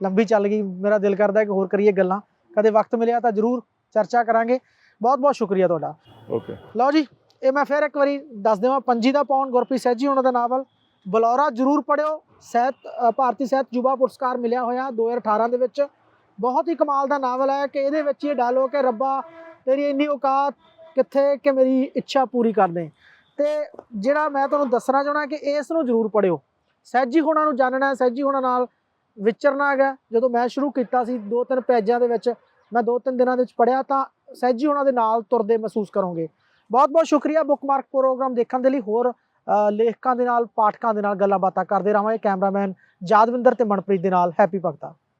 ਲੰਬੀ ਚੱਲ ਗਈ ਮੇਰਾ ਦਿਲ ਕਰਦਾ ਕਿ ਹੋਰ ਕਰੀਏ ਗੱਲਾਂ। ਕਦੇ ਵਕਤ ਮਿਲਿਆ ਤਾਂ ਜ਼ਰੂਰ ਚਰਚਾ ਕਰਾਂਗੇ। ਬਹੁਤ ਬਹੁਤ ਸ਼ੁਕਰੀਆ ਤੁਹਾਡਾ। ਓਕੇ। ਲਓ ਜੀ ਇਹ ਮੈਂ ਫਿਰ ਇੱਕ ਵਾਰੀ ਦੱਸ ਦੇਵਾਂ ਪੰਜੀ ਦਾ ਪੌਣ ਗੁਰਪ੍ਰੀਤ ਸਹਿਜੀ ਉਹਨਾਂ ਦਾ ਨਾਵਲ। ਬਲੌਰਾ ਜ਼ਰੂਰ ਪੜਿਓ ਸਾਹਿਤ ਭਾਰਤੀ ਸਾਹਿਤ ਯੁਵਾ ਪੁਰਸਕਾਰ ਮਿਲਿਆ ਹੋਇਆ 2018 ਦੇ ਵਿੱਚ। ਬਹੁਤ ਹੀ ਕਮਾਲ ਦਾ ਨਾਵਲ ਹੈ ਕਿ ਇਹਦੇ ਵਿੱਚ ਇਹ ਡਾਇਲੋਗ ਹੈ ਰੱਬਾ ਤੇਰੀ ਇੰਨੀ ਔਕਾਤ ਕਿੱਥੇ ਕਿ ਮੇਰੀ ਇੱਛਾ ਪੂਰੀ ਕਰ ਦੇ। ਤੇ ਜਿਹੜਾ ਮੈਂ ਤੁਹਾਨੂੰ ਦੱਸਣਾ ਚਾਹਣਾ ਕਿ ਇਸ ਨੂੰ ਜ਼ਰੂਰ ਪੜਿਓ। ਸਹਿਜੀ ਹੋਣਾ ਨੂੰ ਜਾਣਨਾ ਹੈ ਸਹਿਜੀ ਹੋਣਾ ਨਾਲ ਵਿਚਰਨਾ ਹੈਗਾ ਜਦੋਂ ਮੈਂ ਸ਼ੁਰੂ ਕੀਤਾ ਸੀ ਦੋ ਤਿੰਨ ਪੈਜਾਂ ਦੇ ਵਿੱਚ, ਮੈਂ ਦੋ ਤਿੰਨ ਦਿਨਾਂ ਦੇ ਵਿੱਚ ਪੜਿਆ ਤਾਂ ਸਹਿਜੀ ਉਹਨਾਂ ਦੇ ਨਾਲ ਤੁਰਦੇ ਮਹਿਸੂਸ ਕਰੋਗੇ। ਬਹੁਤ ਬਹੁਤ ਸ਼ੁਕਰੀਆ ਬੁੱਕਮਾਰਕ ਪ੍ਰੋਗਰਾਮ ਦੇਖਣ ਦੇ ਲਈ। ਹੋਰ ਲੇਖਕਾਂ ਦੇ ਨਾਲ, ਪਾਠਕਾਂ ਦੇ ਨਾਲ ਗੱਲਾਂ ਬਾਤਾਂ ਕਰਦੇ ਰਹਾਂਗੇ। ਕੈਮਰਾਮੈਨ ਜਾਦਵਿੰਦਰ ਤੇ ਮਨਪ੍ਰੀਤ ਦੇ ਨਾਲ। ਹੈਪੀ ਭਗਤਾ।